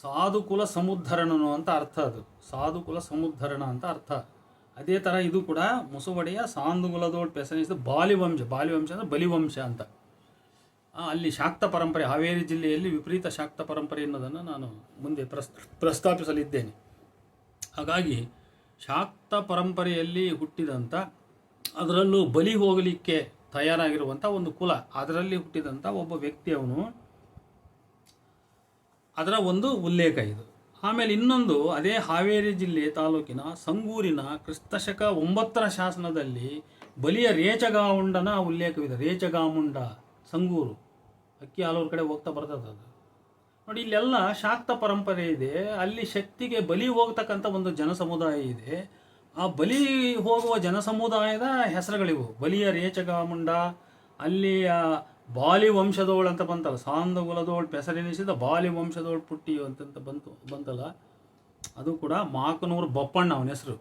ಸಾಧುಕುಲ ಸಮುದ್ಧರಣನು ಅಂತ ಅರ್ಥ ಅದು. ಸಾಧುಕುಲ ಸಮುದ್ಧರಣ ಅಂತ ಅರ್ಥ. ಅದೇ ಥರ ಇದು ಕೂಡ ಮುಸುವಡೆಯ ಸಾಂದುಗುಲದೋಡ್ ಪೆಸನಿಸಿದ ಬಾಲಿವಂಶ. ಬಾಲಿವಂಶ ಅಂದರೆ ಬಲಿವಂಶ ಅಂತ. ಅಲ್ಲಿ ಶಾಕ್ತ ಪರಂಪರೆ, ಹಾವೇರಿ ಜಿಲ್ಲೆಯಲ್ಲಿ ವಿಪರೀತ ಶಾಕ್ತ ಪರಂಪರೆ ಎನ್ನುವುದನ್ನು ನಾನು ಮುಂದೆ ಪ್ರಸ್, ಪ್ರಸ್ತಾಪಿಸಲಿದ್ದೇನೆ. ಹಾಗಾಗಿ ಶಾಕ್ತ ಪರಂಪರೆಯಲ್ಲಿ ಹುಟ್ಟಿದಂಥ ಅದರಲ್ಲೂ ಬಲಿ ಹೋಗಲಿಕ್ಕೆ ತಯಾರಾಗಿರುವಂಥ ಒಂದು ಕುಲ, ಅದರಲ್ಲಿ ಹುಟ್ಟಿದಂಥ ಒಬ್ಬ ವ್ಯಕ್ತಿ ಅವನು. ಅದರ ಒಂದು ಉಲ್ಲೇಖ ಇದು. ಆಮೇಲೆ ಇನ್ನೊಂದು ಅದೇ ಹಾವೇರಿ ಜಿಲ್ಲೆ ತಾಲೂಕಿನ ಸಂಗೂರಿನ ಕ್ರಿಸ್ತಶಕ ಒಂಬತ್ತರ ಶಾಸನದಲ್ಲಿ ಬಲಿಯ ರೇಚಗಾಮುಂಡನ ಉಲ್ಲೇಖವಿದೆ. ರೇಚಗಾಮುಂಡ, ಸಂಗೂರು. ಅಕ್ಕಿ ಹಲವರು ಕಡೆ ಹೋಗ್ತಾ ಬರ್ತದೆ ಅದು. ನೋಡಿ, ಇಲ್ಲೆಲ್ಲ ಶಾಕ್ತ ಪರಂಪರೆ ಇದೆ. ಅಲ್ಲಿ ಶಕ್ತಿಗೆ ಬಲಿ ಹೋಗ್ತಕ್ಕಂಥ ಒಂದು ಜನಸಮುದಾಯ ಇದೆ. ಆ ಬಲಿ ಹೋಗುವ ಜನಸಮುದಾಯದ ಹೆಸರುಗಳಿವು. ಬಲಿಯ ರೇಚಗಾಮುಂಡ ಅಲ್ಲಿಯ ಬಾಲಿ ವಂಶದವಳು ಅಂತ ಬಂತಲ್ಲ ಸಾಂದಗುಲದೋಳು ಪೆಸರೆನಿಸಿದ ಬಾಲಿ ವಂಶದವಳು ಪುಟ್ಟಿ ಅಂತಂತ ಬಂತು, ಬಂತಲ್ಲ. ಅದು ಕೂಡ ಮಾಕನೂರು ಬಪ್ಪಣ್ಣ ಅವನ ಹೆಸರು.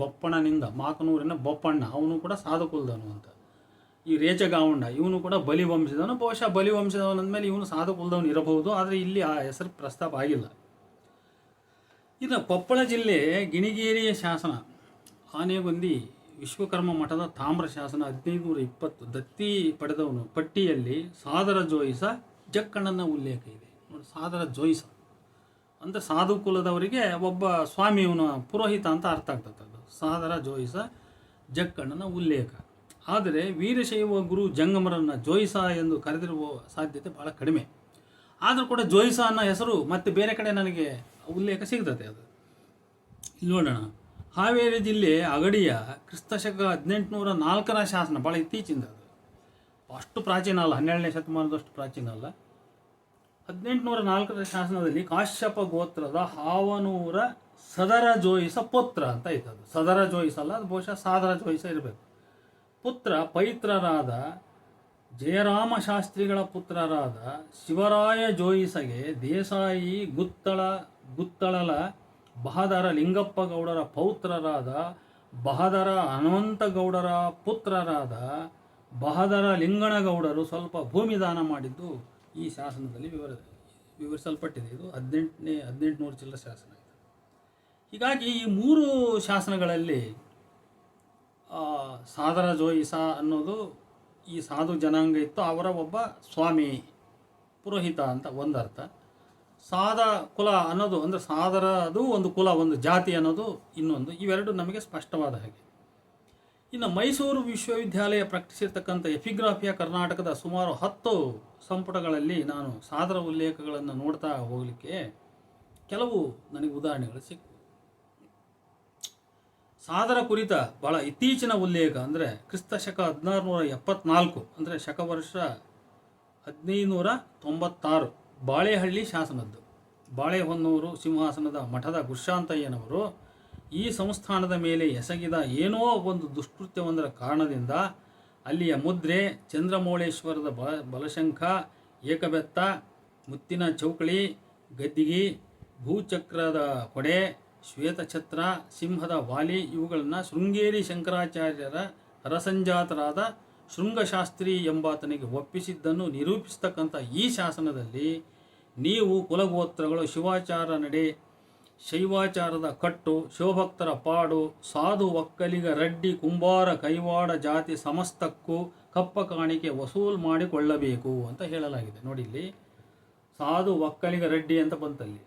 ಬಪ್ಪಣ್ಣನಿಂದ ಮಾಕನೂರಿನ ಬಪ್ಪಣ್ಣ, ಅವನು ಕೂಡ ಸಾಧುಕುಲ್ದನು ಅಂತ. ಈ ರೇಚಗಾವಂಡ ಇವನು ಕೂಡ ಬಲಿ ವಂಶದವನು, ಬಹುಶಃ ಬಲಿ ವಂಶದವನು ಅಂದಮೇಲೆ ಇವನು ಸಾಧುಕುಲ್ದವನು ಇರಬಹುದು, ಆದರೆ ಇಲ್ಲಿ ಆ ಹೆಸರು ಪ್ರಸ್ತಾಪ ಆಗಿಲ್ಲ. ಇನ್ನು ಕೊಪ್ಪಳ ಜಿಲ್ಲೆ ಗಿಣಿಗೇರಿಯ ಶಾಸನ, ಆನೆಗೊಂದಿ ವಿಶ್ವಕರ್ಮ ಮಠದ ತಾಮ್ರ ಶಾಸನ ಹದಿನೈದು ನೂರ ಇಪ್ಪತ್ತು ದತ್ತಿ ಪಡೆದವನು ಪಟ್ಟಿಯಲ್ಲಿ ಸಾದರ ಜೋಯಿಸ ಜಕ್ಕಣ್ಣನ ಉಲ್ಲೇಖ ಇದೆ. ನೋಡಿ, ಸಾದರ ಜೋಯಿಸ. ಅಂದರೆ ಸಾಧು ಕುಲದವರಿಗೆ ಒಬ್ಬ ಸ್ವಾಮಿಯವನ ಪುರೋಹಿತ ಅಂತ ಅರ್ಥ ಆಗ್ತದೆ ಅದು. ಸಾದರ ಜೋಯಿಸ ಜಕ್ಕಣ್ಣನ ಉಲ್ಲೇಖ. ಆದರೆ ವೀರಶೈವ ಗುರು ಜಂಗಮರನ್ನು ಜೋಯಿಸ ಎಂದು ಕರೆದಿರುವ ಸಾಧ್ಯತೆ ಬಹಳ ಕಡಿಮೆ. ಆದರೂ ಕೂಡ ಜೋಯಿಸ ಅನ್ನೋ ಹೆಸರು ಮತ್ತೆ ಬೇರೆ ಕಡೆ ನನಗೆ ಉಲ್ಲೇಖ ಸಿಗ್ತದೆ ಅದು. ಇಲ್ಲಿ ನೋಡೋಣ. ಹಾವೇರಿ ಜಿಲ್ಲೆ ಅಗಡಿಯ ಕ್ರಿಸ್ತಶಕ ಹದಿನೆಂಟುನೂರ ನಾಲ್ಕರ ಶಾಸನ ಭಾಳ ಇತ್ತೀಚಿಂದ ಅದು. ಅಷ್ಟು ಪ್ರಾಚೀನ ಅಲ್ಲ, ಹನ್ನೆರಡನೇ ಶತಮಾನದಷ್ಟು ಪ್ರಾಚೀನ ಅಲ್ಲ. ಹದಿನೆಂಟುನೂರ ನಾಲ್ಕರ ಶಾಸನದಲ್ಲಿ ಕಾಶ್ಯಪ ಗೋತ್ರದ ಹಾವನೂರ ಸದರ ಜೋಯಿಸ ಪುತ್ರ ಅಂತ ಐತೆ ಅದು. ಸದರ ಜೋಯಿಸ ಅಲ್ಲ, ಅದು ಬಹುಶಃ ಸಾದರ ಜೋಯಿಸ ಇರಬೇಕು. ಪುತ್ರ ಪೈತ್ರರಾದ ಜಯರಾಮ ಶಾಸ್ತ್ರಿಗಳ ಪುತ್ರರಾದ ಶಿವರಾಯ ಜೋಯಿಸಗೆ ದೇಸಾಯಿ ಗುತ್ತಳ, ಗುತ್ತಳಲ ಬಹದರ ಲಿಂಗಪ್ಪ ಗೌಡರ ಪೌತ್ರರಾದ, ಬಹದರ ಹನುಮಂತಗೌಡರ ಪುತ್ರರಾದ, ಬಹದರ ಲಿಂಗಣಗೌಡರು ಸ್ವಲ್ಪ ಭೂಮಿ ದಾನ ಮಾಡಿದ್ದು ಈ ಶಾಸನದಲ್ಲಿ ವಿವರ, ವಿವರಿಸಲ್ಪಟ್ಟಿದೆ. ಇದು ಹದಿನೆಂಟನೇ, ಹದಿನೆಂಟುನೂರು ಚಿಲ್ಲರ ಶಾಸನ ಹೀಗಾಗಿ ಈ ಮೂರು ಶಾಸನಗಳಲ್ಲಿ ಸಾದರ ಜೋಯಿಸ ಅನ್ನೋದು ಈ ಸಾಧು ಜನಾಂಗ ಇತ್ತು. ಅವರ ಒಬ್ಬ ಸ್ವಾಮಿ ಪುರೋಹಿತ ಅಂತ ಒಂದು ಅರ್ಥ ಸಾದ ಕುಲ ಅನ್ನೋದು ಅಂದರೆ ಸಾದರ ಅದು ಒಂದು ಕುಲ, ಒಂದು ಜಾತಿ ಅನ್ನೋದು ಇನ್ನೊಂದು. ಇವೆರಡು ನಮಗೆ ಸ್ಪಷ್ಟವಾದ ಹಾಗೆ. ಇನ್ನು ಮೈಸೂರು ವಿಶ್ವವಿದ್ಯಾಲಯ ಪ್ರಕಟಿಸಿರ್ತಕ್ಕಂಥ ಎಫಿಗ್ರಾಫಿಯ ಕರ್ನಾಟಕದ ಸುಮಾರು ಹತ್ತು ಸಂಪುಟಗಳಲ್ಲಿ ನಾನು ಸಾದರ ಉಲ್ಲೇಖಗಳನ್ನು ನೋಡ್ತಾ ಹೋಗಲಿಕ್ಕೆ ಕೆಲವು ನನಗೆ ಉದಾಹರಣೆಗಳು ಸಿಕ್ಕು ಸಾದರ ಕುರಿತ ಬಹಳ ಇತ್ತೀಚಿನ ಉಲ್ಲೇಖ ಅಂದರೆ ಕ್ರಿಸ್ತ ಶಕ ಹದಿನಾರು ನೂರ ಎಪ್ಪತ್ನಾಲ್ಕು ಅಂದರೆ ಶಕವರ್ಷ ಹದಿನೈದು ಹದಿನೈದುನೂರ ತೊಂಬತ್ತಾರು, ಬಾಳೆಹಳ್ಳಿ ಶಾಸನದ್ದು. ಬಾಳೆಹೊನ್ನೂರು ಸಿಂಹಾಸನದ ಮಠದ ಗುರುಶಾಂತಯ್ಯನವರು ಈ ಸಂಸ್ಥಾನದ ಮೇಲೆ ಎಸಗಿದ ಏನೋ ಒಂದು ದುಷ್ಕೃತ್ಯವೊಂದರ ಕಾರಣದಿಂದ ಅಲ್ಲಿಯ ಮುದ್ರೆ, ಚಂದ್ರಮೌಳೇಶ್ವರದ ಬಲ ಬಲಶಂಖ, ಏಕಬೆತ್ತ, ಮುತ್ತಿನ ಚೌಕಳಿ, ಗದ್ದಿಗೆ, ಭೂಚಕ್ರದ ಕೊಡೆ, ಶ್ವೇತಛತ್ರ, ಸಿಂಹದ ವಾಲಿ ಇವುಗಳನ್ನು ಶೃಂಗೇರಿ ಶಂಕರಾಚಾರ್ಯರ ರಸಂಜಾತರಾದ ಶೃಂಗಶಾಸ್ತ್ರಿ ಎಂಬಾತನಿಗೆ ಒಪ್ಪಿಸಿದ್ದನ್ನು ನಿರೂಪಿಸ್ತಕ್ಕಂಥ ಈ ಶಾಸನದಲ್ಲಿ ನೀವು ಕುಲಗೋತ್ರಗಳು ಶಿವಾಚಾರ ನಡೆ, ಶೈವಾಚಾರದ ಕಟ್ಟು, ಶಿವಭಕ್ತರ ಪಾಡು, ಸಾಧು ಒಕ್ಕಲಿಗ ರಡ್ಡಿ, ಕುಂಬಾರ, ಕೈವಾಡ ಜಾತಿ ಸಮಸ್ತಕ್ಕೂ ಕಪ್ಪ ಕಾಣಿಕೆ ವಸೂಲ್ ಮಾಡಿಕೊಳ್ಳಬೇಕು ಅಂತ ಹೇಳಲಾಗಿದೆ. ನೋಡಿ ಇಲ್ಲಿ, ಸಾಧು ಒಕ್ಕಲಿಗ ರೆಡ್ಡಿ ಅಂತ ಬಂತಲ್ಲಿ.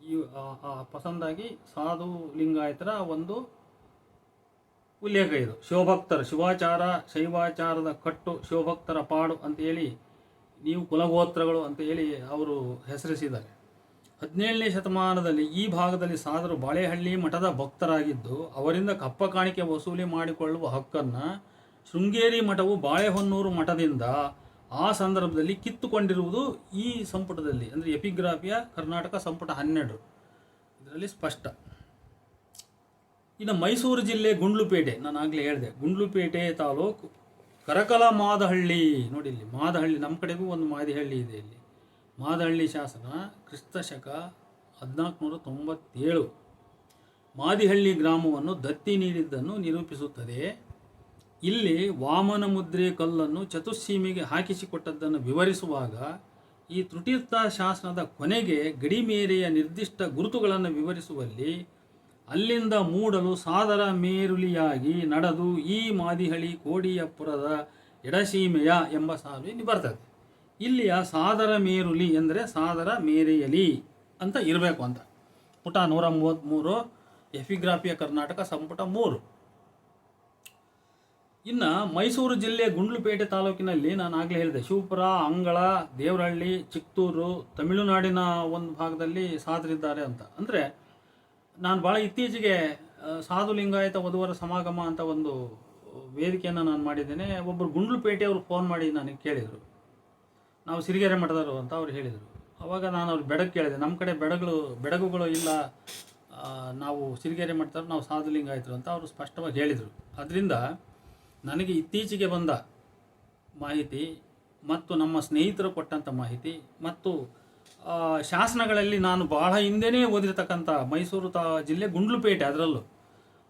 ಈ ಪಸಂದಾಗಿ ಸಾಧು ಲಿಂಗಾಯತರ ಒಂದು ಉಲ್ಲೇಖ ಇದು. ಶಿವಭಕ್ತರು ಶಿವಾಚಾರ, ಶೈವಾಚಾರದ ಕಟ್ಟು, ಶಿವಭಕ್ತರ ಪಾಡು ಅಂತ ಹೇಳಿ ನೀವು ಕುಲಗೋತ್ರಗಳು ಅಂತ ಹೇಳಿ ಅವರು ಹೆಸರಿಸಿದ್ದಾರೆ. ಹದಿನೇಳನೇ ಶತಮಾನದಲ್ಲಿ ಈ ಭಾಗದಲ್ಲಿ ಸಾದರು ಬಾಳೆಹಳ್ಳಿ ಮಠದ ಭಕ್ತರಾಗಿದ್ದು, ಅವರಿಂದ ಕಪ್ಪ ಕಾಣಿಕೆ ವಸೂಲಿ ಮಾಡಿಕೊಳ್ಳುವ ಹಕ್ಕನ್ನು ಶೃಂಗೇರಿ ಮಠವು ಬಾಳೆಹೊನ್ನೂರು ಮಠದಿಂದ ಆ ಸಂದರ್ಭದಲ್ಲಿ ಕಿತ್ತುಕೊಂಡಿರುವುದು ಈ ಸಂಪುಟದಲ್ಲಿ, ಅಂದರೆ ಎಪಿಗ್ರಾಫಿಯ ಕರ್ನಾಟಕ ಸಂಪುಟ ಹನ್ನೆರಡು. ಇದರಲ್ಲಿ ಸ್ಪಷ್ಟ. ಇನ್ನು ಮೈಸೂರು ಜಿಲ್ಲೆ ಗುಂಡ್ಲುಪೇಟೆ, ನಾನು ಆಗಲೇ ಹೇಳಿದೆ, ಗುಂಡ್ಲುಪೇಟೆ ತಾಲೂಕು ಕರಕಲ ಮಾದಹಳ್ಳಿ ನೋಡಿ ಇಲ್ಲಿ, ಮಾದಹಳ್ಳಿ, ನಮ್ಮ ಕಡೆಗೂ ಒಂದು ಮಾದಿಹಳ್ಳಿ ಇದೆ ಇಲ್ಲಿ. ಮಾದಹಳ್ಳಿ ಶಾಸನ ಕ್ರಿಸ್ತ ಶಕ ಹದಿನಾಲ್ಕುನೂರ ತೊಂಬತ್ತೇಳು ಮಾದಿಹಳ್ಳಿ ಗ್ರಾಮವನ್ನು ದತ್ತಿ ನೀಡಿದ್ದನ್ನು ನಿರೂಪಿಸುತ್ತದೆ. ಇಲ್ಲಿ ವಾಮನ ಮುದ್ರೆ ಕಲ್ಲನ್ನು ಚತುಸ್ಸೀಮೆಗೆ ಹಾಕಿಸಿಕೊಟ್ಟದ್ದನ್ನು ವಿವರಿಸುವಾಗ ಈ ತೃತೀರ್ಥ ಶಾಸನದ ಕೊನೆಗೆ ಗಡಿಮೇರೆಯ ನಿರ್ದಿಷ್ಟ ಗುರುತುಗಳನ್ನು ವಿವರಿಸುವಲ್ಲಿ ಅಲ್ಲಿಂದ ಮೂಡಲು ಸಾದರ ಮೇರುಲಿಯಾಗಿ ನಡೆದು ಈ ಮಾದಿಹಳಿ ಕೋಡಿಯಪುರದ ಎಡಸೀಮೆಯ ಎಂಬ ಸಾಲು ಬರ್ತದೆ. ಇಲ್ಲಿಯ ಸಾದರ ಮೇರುಲಿ ಎಂದರೆ ಸಾದರ ಮೇರೆಯಲಿ ಅಂತ ಇರಬೇಕು ಅಂತ. ಪುಟ ನೂರ ಮೂವತ್ತ್ಮೂರು ಎಫಿಗ್ರಾಫಿಯ ಕರ್ನಾಟಕ, ಸಂಪುಟ ಮೂರು. ಇನ್ನು ಮೈಸೂರು ಜಿಲ್ಲೆ ಗುಂಡ್ಲುಪೇಟೆ ತಾಲೂಕಿನಲ್ಲಿ ನಾನು ಆಗಲೇ ಹೇಳಿದೆ, ಶಿವಪುರ, ಅಂಗಳ, ದೇವರಹಳ್ಳಿ ಚಿತ್ತೂರು ತಮಿಳುನಾಡಿನ ಒಂದು ಭಾಗದಲ್ಲಿ ಸಾದರಿದ್ದಾರೆ ಅಂತ. ಅಂದರೆ ನಾನು ಭಾಳ ಇತ್ತೀಚೆಗೆ ಸಾಧು ಲಿಂಗಾಯತ ವಧುವರ ಸಮಾಗಮ ಅಂತ ಒಂದು ವೇದಿಕೆಯನ್ನು ನಾನು ಮಾಡಿದ್ದೇನೆ. ಒಬ್ಬರು ಗುಂಡ್ಲುಪೇಟೆಯವರು ಫೋನ್ ಮಾಡಿ ನನಗೆ ಕೇಳಿದರು. ನಾವು ಸಿರಿಗೆರೆ ಮಠದವರು ಅಂತ ಅವ್ರು ಹೇಳಿದರು. ಅವಾಗ ನಾನು ಅವ್ರು ಬೆಡಗ್ ಕೇಳಿದೆ. ನಮ್ಮ ಕಡೆ ಬೆಡಗಳು, ಬೆಡಗುಗಳು ಇಲ್ಲ. ನಾವು ಸಿರಿಗೆರೆ ಮಠದವ್ರು, ನಾವು ಸಾಧು ಲಿಂಗಾಯತರು ಅಂತ ಅವರು ಸ್ಪಷ್ಟವಾಗಿ ಹೇಳಿದರು. ಅದರಿಂದ ನನಗೆ ಇತ್ತೀಚೆಗೆ ಬಂದ ಮಾಹಿತಿ ಮತ್ತು ನಮ್ಮ ಸ್ನೇಹಿತರು ಕೊಟ್ಟಂಥ ಮಾಹಿತಿ ಮತ್ತು ಶಾಸನಗಳಲ್ಲಿ ನಾನು ಬಹಳ ಹಿಂದೆನೇ ಓದಿರತಕ್ಕಂಥ ಮೈಸೂರು ತಾ ಜಿಲ್ಲೆ ಗುಂಡ್ಲುಪೇಟೆ ಅದರಲ್ಲೂ.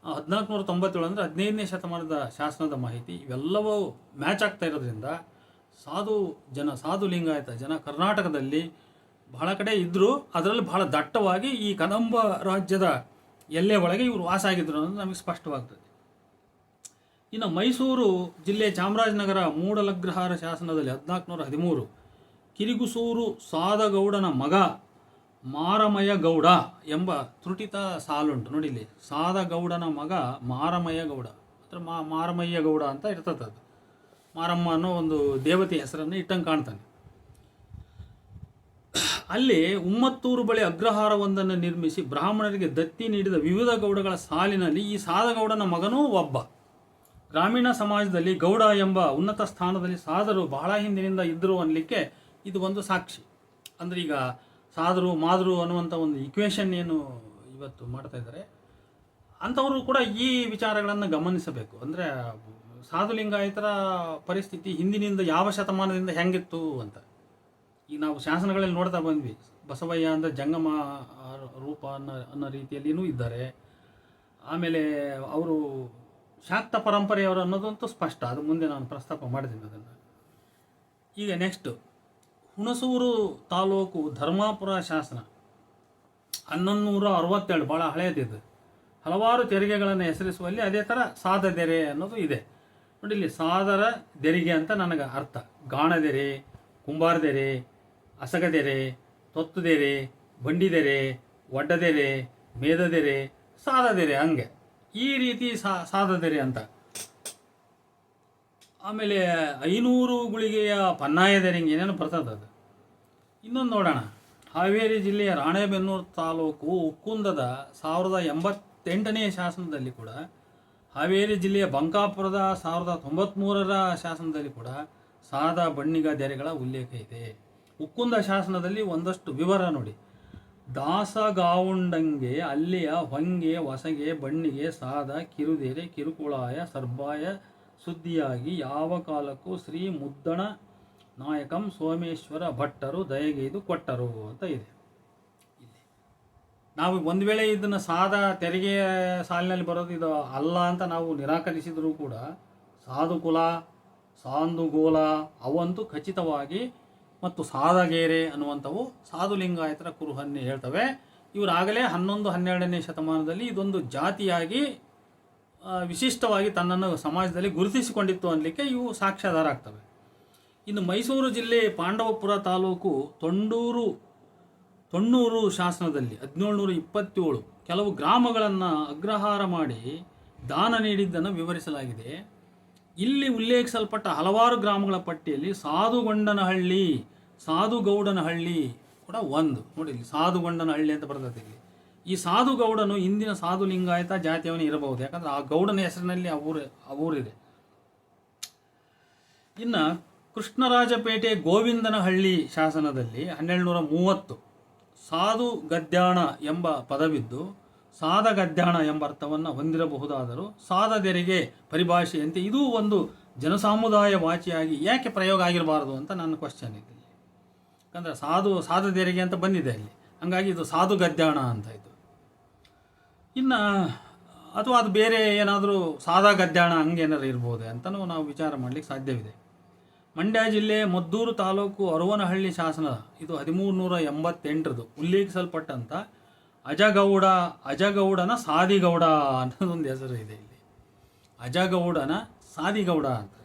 ಹದಿನಾಲ್ಕು ನೂರ ತೊಂಬತ್ತೇಳು ಅಂದರೆ ಹದಿನೈದನೇ ಶತಮಾನದ ಶಾಸನದ ಮಾಹಿತಿ, ಇವೆಲ್ಲವೂ ಮ್ಯಾಚ್ ಆಗ್ತಾ ಇರೋದ್ರಿಂದ ಸಾಧು ಜನ, ಸಾಧು ಲಿಂಗಾಯತ ಜನ ಕರ್ನಾಟಕದಲ್ಲಿ ಬಹಳ ಕಡೆ ಇದ್ದರೂ ಅದರಲ್ಲಿ ಬಹಳ ದಟ್ಟವಾಗಿ ಈ ಕದಂಬ ರಾಜ್ಯದ ಎಲ್ಲೆ ಒಳಗೆ ಇವರು ವಾಸ ಆಗಿದ್ರು ಅನ್ನೋದು ನಮಗೆ ಸ್ಪಷ್ಟವಾಗ್ತದೆ. ಇನ್ನು ಮೈಸೂರು ಜಿಲ್ಲೆ ಚಾಮರಾಜನಗರ ಮೂಡಲಗ್ರಹಾರ ಶಾಸನದಲ್ಲಿ ಹದಿನಾಲ್ಕುನೂರ ಹದಿಮೂರು ಕಿರಿಗುಸೂರು ಸಾದಗೌಡನ ಮಗ ಮಾರಮಯ ಗೌಡ ಎಂಬ ತ್ರುಟಿತ ಸಾಲುಂಟು. ನೋಡಿ ಇಲ್ಲಿ ಸಾದಗೌಡನ ಮಗ ಮಾರಮಯ್ಯ ಗೌಡ ಅಥವಾ ಮಾ ಮಾರಮಯ್ಯ ಗೌಡ ಅಂತ ಇರ್ತದೆ ಅದು. ಮಾರಮ್ಮ ಅನ್ನೋ ಒಂದು ದೇವತೆ ಹೆಸರನ್ನು ಇಟ್ಟಂಗೆ ಕಾಣ್ತಾನೆ. ಅಲ್ಲಿ ಉಮ್ಮತ್ತೂರು ಬಳಿ ಅಗ್ರಹಾರವೊಂದನ್ನು ನಿರ್ಮಿಸಿ ಬ್ರಾಹ್ಮಣರಿಗೆ ದತ್ತಿ ನೀಡಿದ ವಿವಿಧ ಗೌಡಗಳ ಸಾಲಿನಲ್ಲಿ ಈ ಸಾದಗೌಡನ ಮಗನೂ ಒಬ್ಬ. ಗ್ರಾಮೀಣ ಸಮಾಜದಲ್ಲಿ ಗೌಡ ಎಂಬ ಉನ್ನತ ಸ್ಥಾನದಲ್ಲಿ ಸಾದರು ಬಹಳ ಹಿಂದಿನಿಂದ ಇದ್ದರು ಅನ್ನಲಿಕ್ಕೆ ಇದು ಒಂದು ಸಾಕ್ಷಿ. ಅಂದರೆ ಈಗ ಸಾದರು ಮಾದರು ಅನ್ನುವಂಥ ಒಂದು ಇಕ್ವೇಷನ್ ಏನು ಇವತ್ತು ಮಾಡ್ತಾ ಇದ್ದಾರೆ. ಅಂಥವರು ಕೂಡ ಈ ವಿಚಾರಗಳನ್ನು ಗಮನಿಸಬೇಕು. ಅಂದರೆ ಸಾಧುಲಿಂಗಾಯತರ ಪರಿಸ್ಥಿತಿ ಹಿಂದಿನಿಂದ ಯಾವ ಶತಮಾನದಿಂದ ಹೆಂಗಿತ್ತು ಅಂತ. ಈಗ ನಾವು ಶಾಸನಗಳಲ್ಲಿ ನೋಡ್ತಾ ಬಂದ್ವಿ. ಬಸವಯ್ಯ ಅಂದರೆ ಜಂಗಮ ರೂಪ ಅನ್ನೋ ಅನ್ನೋ ರೀತಿಯಲ್ಲಿಯೂ ಇದ್ದಾರೆ. ಆಮೇಲೆ ಅವರು ಶಾಕ್ತ ಪರಂಪರೆಯವರು ಅನ್ನೋದಂತೂ ಸ್ಪಷ್ಟ. ಅದು ಮುಂದೆ ನಾನು ಪ್ರಸ್ತಾಪ ಮಾಡಿದ್ದೀನಿ ಅದನ್ನು. ಈಗ ನೆಕ್ಸ್ಟು ಹುಣಸೂರು ತಾಲೂಕು ಧರ್ಮಾಪುರ ಶಾಸನ. ಹನ್ನೊಂದು ನೂರ ಅರವತ್ತೇಳು ಭಾಳ ಹಳೆಯದಿದೆ ಹಲವಾರು ತೆರಿಗೆಗಳನ್ನು ಹೆಸರಿಸುವಲ್ಲಿ ಅದೇ ಥರ ಸಾದದೆರೆ ಅನ್ನೋದು ಇದೆ. ನೋಡಿ ಇಲ್ಲಿ ಸಾದರ ತೆರಿಗೆ ಅಂತ ನನಗೆ ಅರ್ಥ. ಗಾಣದೆರೆ ಕುಂಬಾರದೆರೆ ಅಸಗದೆರೆ ತೊತ್ತುದೆರೆ ಬಂಡಿದೆರೆ ಒಡ್ಡದೆರೆ ಮೇದದೆರೆ ಸಾದದೆರೆ ಹಂಗೆ. ಈ ರೀತಿ ಸಾ ಸಾದದೆರೆ ಅಂತ. ಆಮೇಲೆ ಐನೂರು ಗುಳಿಗೆಯ ಪನ್ನಾಯದೆರೆ ಹಿಂಗೆ ಏನೇನು ಬರ್ತದೆ ಅದು. ಇನ್ನೊಂದು ನೋಡೋಣ. ಹಾವೇರಿ ಜಿಲ್ಲೆಯ ರಾಣೆಬೆನ್ನೂರು ತಾಲೂಕು ಉಕ್ಕುಂದದ ಸಾವಿರದ ಎಂಬತ್ತೆಂಟನೆಯ ಶಾಸನದಲ್ಲಿ ಕೂಡ, ಹಾವೇರಿ ಜಿಲ್ಲೆಯ ಬಂಕಾಪುರದ ಸಾವಿರದ ತೊಂಬತ್ತ್ಮೂರರ ಶಾಸನದಲ್ಲಿ ಕೂಡ ಸಾದ ಬಣ್ಣಿಗ ದೆರೆಗಳ ಉಲ್ಲೇಖ ಇದೆ. ಉಕ್ಕುಂದ ಶಾಸನದಲ್ಲಿ ಒಂದಷ್ಟು ವಿವರ ನೋಡಿ. ದಾಸಗಾವುಂಡಂಗೆ ಅಲ್ಲಿಯ ಹೊಂಗೆ, ವಸಗೆ, ಬಣ್ಣಿಗೆ ಸಾದ ಕಿರುದೆರೆ ಕಿರುಕುಳಾಯ, ಸರ್ಬಾಯ ಸುದ್ದಿಯಾಗಿ ಯಾವ ಕಾಲಕ್ಕೂ ಶ್ರೀ ಮುದ್ದಣ ನಾಯಕಂ ಸೋಮೇಶ್ವರ ಭಟ್ಟರು ದಯಗೈದು ಕೊಟ್ಟರು ಅಂತ ಇದೆ. ಇಲ್ಲಿ ನಾವು ಒಂದು ವೇಳೆ ಇದನ್ನು ಸಾದ ತೆರಿಗೆ ಸಾಲಿನಲ್ಲಿ ಬರೋದು ಇದು ಅಲ್ಲ ಅಂತ ನಾವು ನಿರಾಕರಿಸಿದರೂ ಕೂಡ ಸಾಧುಕುಲ ಸಾಂದುಗೋಲ ಅವಂತೂ ಖಚಿತವಾಗಿ ಮತ್ತು ಸಾದಗೇರೆ ಅನ್ನುವಂಥವು ಸಾಧುಲಿಂಗಾಯತರ ಕುರುಹನ್ನೇ ಹೇಳ್ತವೆ. ಇವರಾಗಲೇ ಹನ್ನೊಂದು, ಹನ್ನೆರಡನೇ ಶತಮಾನದಲ್ಲಿ ಇದೊಂದು ಜಾತಿಯಾಗಿ ವಿಶಿಷ್ಟವಾಗಿ ತನ್ನನ್ನು ಸಮಾಜದಲ್ಲಿ ಗುರುತಿಸಿಕೊಂಡಿತ್ತು ಅನ್ನಲಿಕ್ಕೆ ಇವು ಸಾಕ್ಷ್ಯಾಧಾರ ಆಗ್ತವೆ. ಇನ್ನು ಮೈಸೂರು ಜಿಲ್ಲೆ ಪಾಂಡವಪುರ ತಾಲೂಕು ತೊಂಡೂರು, ತೊಣ್ಣೂರು ಶಾಸನದಲ್ಲಿ ಹದಿನೇಳುನೂರ ಇಪ್ಪತ್ತೇಳು ಕೆಲವು ಗ್ರಾಮಗಳನ್ನು ಅಗ್ರಹಾರ ಮಾಡಿ ದಾನ ನೀಡಿದ್ದನ್ನು ವಿವರಿಸಲಾಗಿದೆ. ಇಲ್ಲಿ ಉಲ್ಲೇಖಿಸಲ್ಪಟ್ಟ ಹಲವಾರು ಗ್ರಾಮಗಳ ಪಟ್ಟಿಯಲ್ಲಿ ಸಾಧುಗೊಂಡನಹಳ್ಳಿ, ಸಾಧುಗೌಡನಹಳ್ಳಿ ಕೂಡ ಒಂದು. ನೋಡಿ ಇಲ್ಲಿ ಸಾಧುಗೊಂಡನಹಳ್ಳಿ ಅಂತ ಬರ್ತದೆ ಇಲ್ಲಿ. ಈ ಸಾಧುಗೌಡನು ಇಂದಿನ ಸಾಧು ಲಿಂಗಾಯತ ಜಾತಿಯವನೇ ಇರಬಹುದು. ಯಾಕಂದ್ರೆ ಆ ಗೌಡನ ಹೆಸರಿನಲ್ಲಿ ಆ ಊರು ಆ ಊರಿದೆ ಇನ್ನು ಕೃಷ್ಣರಾಜಪೇಟೆ ಗೋವಿಂದನಹಳ್ಳಿ ಶಾಸನದಲ್ಲಿ ಹನ್ನೆರಡು ನೂರ ಮೂವತ್ತು ಸಾಧು ಗದ್ಯಾಣ ಎಂಬ ಪದವಿದ್ದು, ಸಾಧ ಗದ್ಯಾಣ ಎಂಬ ಅರ್ಥವನ್ನು ಹೊಂದಿರಬಹುದಾದರೂ ಸಾದದೆರಿಗೆ ಪರಿಭಾಷೆಯಂತೆ ಇದೂ ಒಂದು ಜನಸಾಮುದಾಯ ವಾಚಿಯಾಗಿ ಯಾಕೆ ಪ್ರಯೋಗ ಆಗಿರಬಾರದು ಅಂತ ನನ್ನ ಕ್ವಶನ್ ಇದೆ. ಯಾಕಂದರೆ ಸಾಧು, ಸಾಧದೆರಿಗೆ ಅಂತ ಬಂದಿದೆ ಅಲ್ಲಿ. ಹಂಗಾಗಿ ಇದು ಸಾಧು ಗದ್ಯಾಣ ಅಂತ ಇದು. ಇನ್ನು, ಅಥವಾ ಅದು ಬೇರೆ ಏನಾದರೂ ಸಾದಾ ಗದ್ಯಾಣ ಹಂಗೇನಾದ್ರು ಇರ್ಬೋದೆ ಅಂತಲೂ ನಾವು ವಿಚಾರ ಮಾಡಲಿಕ್ಕೆ ಸಾಧ್ಯವಿದೆ. ಮಂಡ್ಯ ಜಿಲ್ಲೆ ಮದ್ದೂರು ತಾಲೂಕು ಅರುವನಹಳ್ಳಿ ಶಾಸನ, ಇದು ಹದಿಮೂರು ನೂರ ಎಂಬತ್ತೆಂಟರದು. ಉಲ್ಲೇಖಿಸಲ್ಪಟ್ಟಂಥ ಅಜಗೌಡ, ಅಜಗೌಡನ ಸಾದಿಗೌಡ ಅನ್ನೋದೊಂದು ಹೆಸರು ಇದೆ ಇಲ್ಲಿ. ಅಜಗೌಡನ ಸಾದಿಗೌಡ ಅಂತ.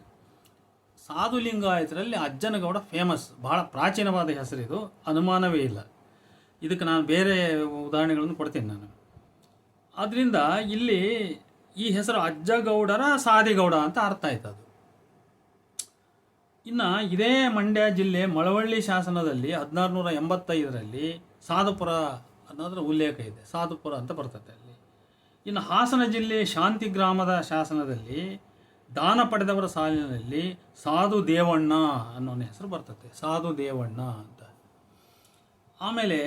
ಸಾಧು ಲಿಂಗಾಯತರಲ್ಲಿ ಅಜ್ಜನಗೌಡ ಫೇಮಸ್ ಬಹಳ ಪ್ರಾಚೀನವಾದ ಹೆಸರಿದು ಅನುಮಾನವೇ ಇಲ್ಲ. ಇದಕ್ಕೆ ನಾನು ಬೇರೆ ಉದಾಹರಣೆಗಳನ್ನು ಕೊಡ್ತೀನಿ ನಾನು. ಆದ್ದರಿಂದ ಇಲ್ಲಿ ಈ ಹೆಸರು ಅಜ್ಜಗೌಡರ ಸಾದಿಗೌಡ ಅಂತ ಅರ್ಥ ಆಯ್ತು ಅದು ಇನ್ನು ಇದೇ ಮಂಡ್ಯ ಜಿಲ್ಲೆ ಮಳವಳ್ಳಿ ಶಾಸನದಲ್ಲಿ ಹದಿನಾರು ನೂರ ಎಂಬತ್ತೈದರಲ್ಲಿ ಸಾಧುಪುರ ಅನ್ನೋದರ ಉಲ್ಲೇಖ ಇದೆ. ಸಾಧುಪುರ ಅಂತ ಬರ್ತದೆ ಅಲ್ಲಿ. ಇನ್ನು ಹಾಸನ ಜಿಲ್ಲೆ ಶಾಂತಿ ಗ್ರಾಮದ ಶಾಸನದಲ್ಲಿ ದಾನ ಪಡೆದವರ ಸಾಲಿನಲ್ಲಿ ಸಾಧು ದೇವಣ್ಣ ಅನ್ನೋ ಹೆಸರು ಬರ್ತದೆ. ಸಾಧು ದೇವಣ್ಣ ಅಂತ. ಆಮೇಲೆ